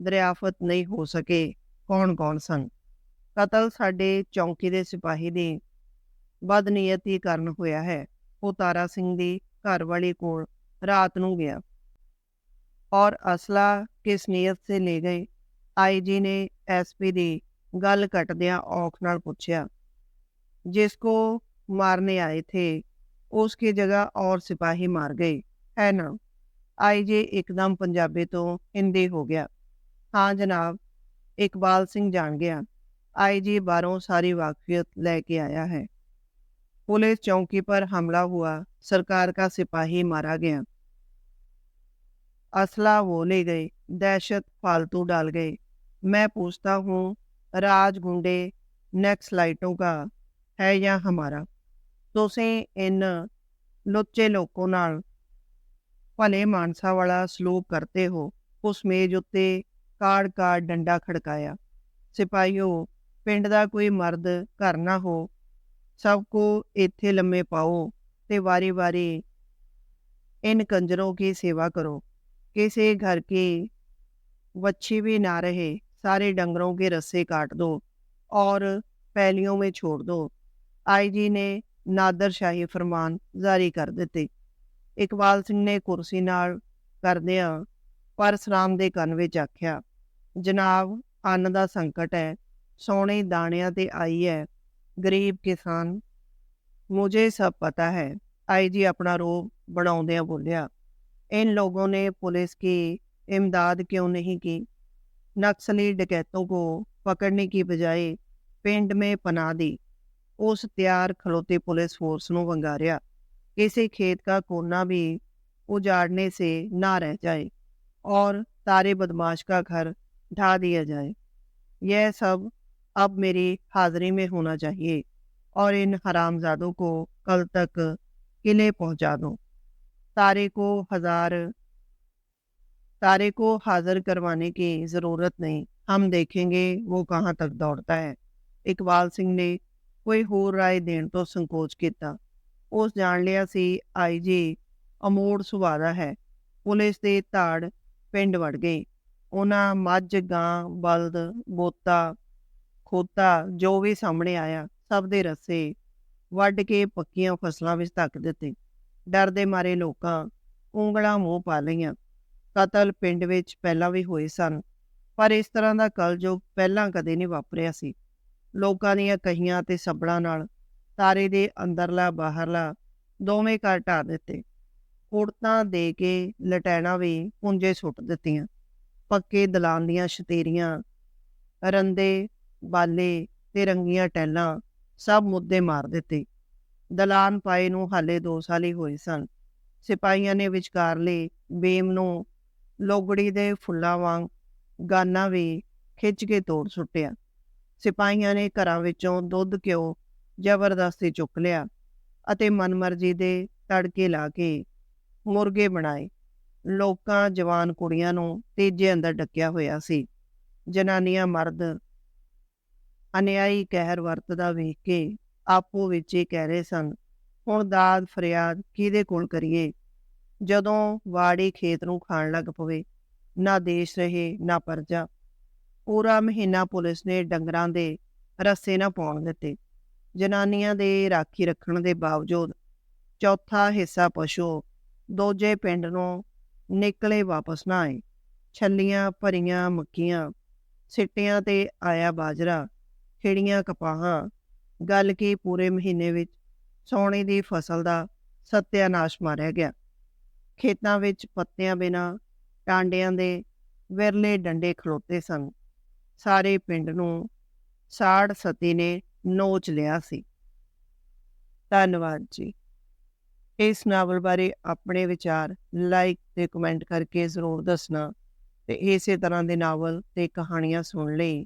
ਦਰਿਆਫਤ ਨਹੀਂ ਹੋ ਸਕੇ। ਕੌਣ-ਕੌਣ ਸਨ? ਕਤਲ ਸਾਡੇ ਚੌਂਕੀ ਦੇ ਸਿਪਾਹੀ ਦੀ ਬਦਨੀਅਤੀ ਕਰਨ ਹੋਇਆ ਹੈ। ਉਹ ਤਾਰਾ ਸਿੰਘ ਦੀ ਘਰ ਵਾਲੀ ਕੋਲ ਰਾਤ ਨੂੰ ਗਿਆ। ਔਰ ਅਸਲਾ ਕਿਸ ਨੀਅਤ ਸੇ ਲੈ ਗਏ? ਆਈਜੀ ਨੇ ਐਸਪੀ ਦੀ ਗੱਲ ਕੱਟਦਿਆਂ ਔਖ ਨਾਲ ਪੁੱਛਿਆ, ਜਿਸ ਕੋ ਮਾਰਨੇ ਆਏ ਥੇ, ਉਸ ਕੀ ਜਗ੍ਹਾ ਔਰ ਸਿਪਾਹੀ ਮਾਰ ਗਏ? ਹੈ ਨਾ। ਆਈਜੀ ਇੱਕਦਮ ਪੰਜਾਬੀ ਤੋਂ ਹਿੰਦੀ ਹੋ ਗਿਆ। ਹਾਂ ਜਨਾਬ, ਇਕਬਾਲ ਸਿੰਘ ਜਾਣ ਗਿਆ। ਆਈਜੀ ਬਾਹਰੋਂ ਸਾਰੀ ਵਾਕਫੀਅਤ ਲੈ ਕੇ ਆਇਆ ਹੈ। पुलिस चौकी पर हमला हुआ सरकार का सिपाही मारा गया असला वो ले गए दहशत फालतू डाल गए मैं पूछता हूँ राज गुंडे नेक्स्ट लाइटों का है या हमारा ਤੁਸੀਂ ਇਨ ਲੁੱਚੇ ਲੋਕੋ ਨਾਲ ਭਲੇ ਮਾਨਸਾ ਵਾਲਾ ਸਲੂਕ ਕਰਤੇ ਹੋ ਉਸ ਮੇਜ਼ ਉੱਤੇ ਕਾੜ ਕਾੜ ਡੰਡਾ ਖੜਕਾਇਆ ਸਿਪਾਹੀਓ ਪਿੰਡ ਦਾ ਕੋਈ ਮਰਦ ਘਰ ਨਾ ਹੋ ਸਭ ਕੋ ਇੱਥੇ ਲੰਮੇ ਪਾਓ ਤੇ ਵਾਰੀ-ਵਾਰੀ इन कंजरों की सेवा करो किसी घर की वच्छी भी ना रहे सारे डंगरों के रस्से काट दो और पैलियों में छोड़ दो आईजी ने ਨਾਦਰਸ਼ਾਹੀ ਫਰਮਾਨ ਜਾਰੀ ਕਰ ਦਿੱਤੇ ਇਕਬਾਲ ਸਿੰਘ ਨੇ ਕੁਰਸੀ ਨਾਲ ਕਰਦਿਆਂ ਪਰਸਰਾਮ ਦੇ ਕੰਨ ਵਿੱਚ ਆਖਿਆ ਜਨਾਬ ਅੰਨ ਦਾ ਸੰਕਟ ਹੈ ਸੋਨੇ ਦਾਣਿਆਂ ਤੇ ਆਈ ਹੈ गरीब किसान, मुझे सब पता है। आई जी अपना रूप बढ़ाद बोलिया, इन लोगों ने पुलिस की इमदाद क्यों नहीं की? नक्सली डकैतों को पकड़ने की बजाय पेंड में पना दी। उस तैयार खलोते पुलिस फोर्स ਨੂੰ ਵੰਗਾਰਿਆ किसी खेत का कोना भी उजाड़ने से ना रह जाए और सारे बदमाश का घर ढा दिया जाए। यह सब अब मेरी हाजिरी में होना चाहिए और इन हरामजादों को कल तक किले पहुंचा दो तारे को हजार तारे को हाजिर करवाने की जरूरत नहीं हम देखेंगे वो कहाँ तक दौड़ता है ਇਕਬਾਲ ਸਿੰਘ ਨੇ ਕੋਈ ਹੋਰ ਰਾਏ ਦੇਣ ਤੋਂ ਸੰਕੋਚ ਕੀਤਾ ਉਸ ਜਾਣ ਲਿਆ ਸੀ ਆਈਜੀ ਅਮੋੜ ਸੁਭਾਅ ਦਾ ਹੈ ਪੁਲਿਸ ਦੇ ਧਾੜ ਪਿੰਡ ਵੜ ਗਈ ਉਹਨਾਂ ਮੱਝ ਗਾਂ ਬਲਦ ਬੋਤਾ ਖੋਤਾ ਜੋ ਵੀ ਸਾਹਮਣੇ ਆਇਆ, ਸਭ ਦੇ ਰੱਸੇ ਵੱਢ ਕੇ ਪੱਕੀਆਂ ਫਸਲਾਂ ਵਿੱਚ ਧੱਕ ਦਿੱਤੇ। ਡਰ ਦੇ ਮਾਰੇ ਲੋਕਾਂ ਉਂਗਲਾਂ ਮੂੰਹ ਪਾ ਲਈਆਂ। ਕਤਲ ਪਿੰਡ ਵਿੱਚ ਪਹਿਲਾਂ ਵੀ ਹੋਏ ਸਨ, ਪਰ ਇਸ ਤਰ੍ਹਾਂ ਦਾ ਕਲਯੁਗ ਪਹਿਲਾਂ ਕਦੇ ਨਹੀਂ ਵਾਪਰਿਆ ਸੀ। ਲੋਕਾਂ ਦੀਆਂ ਕਹੀਆਂ ਤੇ ਸਬੜਾਂ ਨਾਲ ਤਾਰੇ ਦੇ ਅੰਦਰਲਾ ਬਾਹਰਲਾ ਦੋਵੇਂ ਘਰ ਢਾ ਦਿੱਤੇ। ਉੜਤਾਂ ਦੇ ਕੇ ਲਟੈਣਾ ਵੀ ਪੁੰਜੇ ਸੁੱਟ ਦਿੱਤੀਆਂ। ਪੱਕੇ ਦਲਾਨ ਦੀਆਂ ਸ਼ਤੇਰੀਆਂ, ਰੰਦੇ ਬਾਲੇ ਤੇ ਰੰਗੀਆਂ ਟੈਲਾਂ ਸਭ ਮੁੱਦੇ ਮਾਰ ਦਿੱਤੇ। ਦਲਾਨ ਪਾਏ ਨੂੰ ਹਾਲੇ 2 ਸਾਲ ਹੀ ਹੋਏ ਸਨ। ਸਿਪਾਹੀਆਂ ਨੇ ਵਿਚਕਾਰਲੇ ਬੇਮ ਨੂੰ ਲੋਗੜੀ ਦੇ ਫੁੱਲਾਂ ਵਾਂਗ ਗਾਨਾ ਵੀ ਖਿੱਚ ਕੇ ਤੋੜ ਸੁੱਟਿਆ। ਸਿਪਾਹੀਆਂ ਨੇ ਘਰਾਂ ਵਿੱਚੋਂ ਦੁੱਧ, ਘਿਓ ਜ਼ਬਰਦਸਤੀ ਚੁੱਕ ਲਿਆ ਅਤੇ ਮਨਮਰਜ਼ੀ ਦੇ ਤੜਕੇ ਲਾ ਕੇ ਮੁਰਗੇ ਬਣਾਏ। ਲੋਕਾਂ, ਜਵਾਨ ਕੁੜੀਆਂ ਨੂੰ ਤੇਜੇ ਅੰਦਰ ਡੱਕਿਆ ਹੋਇਆ ਸੀ। ਜਨਾਨੀਆਂ ਮਰਦ ਅਨਿਆਈ ਕਹਿਰ ਵਰਤਦਾ ਵੇਖ ਕੇ ਆਪੋ ਵਿੱਚ ਹੀ ਕਹਿ ਰਹੇ ਸਨ, ਹੁਣ ਦਾਦ ਫਰਿਆਦ ਕਿਹਦੇ ਕੋਲ ਕਰੀਏ? ਜਦੋਂ ਵਾੜੀ ਖੇਤ ਨੂੰ ਖਾਣ ਲੱਗ ਪਵੇ, ਨਾ ਦੇਸ਼ ਰਹੇ, ਨਾ ਪਰਜਾ। ਪੂਰਾ ਮਹੀਨਾ ਪੁਲਿਸ ਨੇ ਡੰਗਰਾਂ ਦੇ ਰੱਸੇ ਨਾ ਪਾਉਣ ਦਿੱਤੇ। ਜਨਾਨੀਆਂ ਦੇ ਰਾਖੀ ਰੱਖਣ ਦੇ ਬਾਵਜੂਦ ਚੌਥਾ ਹਿੱਸਾ ਪਸ਼ੂ ਦੋਜੇ ਪਿੰਡ ਨੂੰ ਨਿਕਲੇ ਵਾਪਸ ਨਾ ਆਏ। ਛੱਲੀਆਂ ਭਰੀਆਂ ਮੱਕੀਆਂ, ਸਿੱਟਿਆਂ ਤੇ ਆਇਆ ਬਾਜਰਾ ਖਿੜੀਆਂ ਕਪਾਹਾਂ? ਗੱਲ ਕੀ ਪੂਰੇ ਮਹੀਨੇ ਵਿੱਚ ਸੋਨੇ ਦੀ ਫਸਲ ਦਾ ਸਤਿਆਨਾਸ਼ ਮਾਰਿਆ ਗਿਆ? ਖੇਤਾਂ ਵਿੱਚ ਪੱਤਿਆਂ ਬਿਨਾ ਟਾਂਡਿਆਂ ਦੇ ਵਿਰਲੇ ਡੰਡੇ ਖਲੋਤੇ ਸਨ। ਸਾਰੇ ਪਿੰਡ ਨੂੰ ਸਾੜ ਸਤੀ ਨੇ ਨੋਚ ਲਿਆ ਸੀ। ਧੰਨਵਾਦ ਜੀ। ਇਸ ਨਾਵਲ ਬਾਰੇ ਆਪਣੇ ਵਿਚਾਰ ਲਾਈਕ ਤੇ ਕਮੈਂਟ ਕਰਕੇ ਜ਼ਰੂਰ ਦੱਸਣਾ ਤੇ ਇਸੇ ਤਰ੍ਹਾਂ ਦੇ ਨਾਵਲ ਤੇ ਕਹਾਣੀਆਂ ਸੁਣ ਲਈ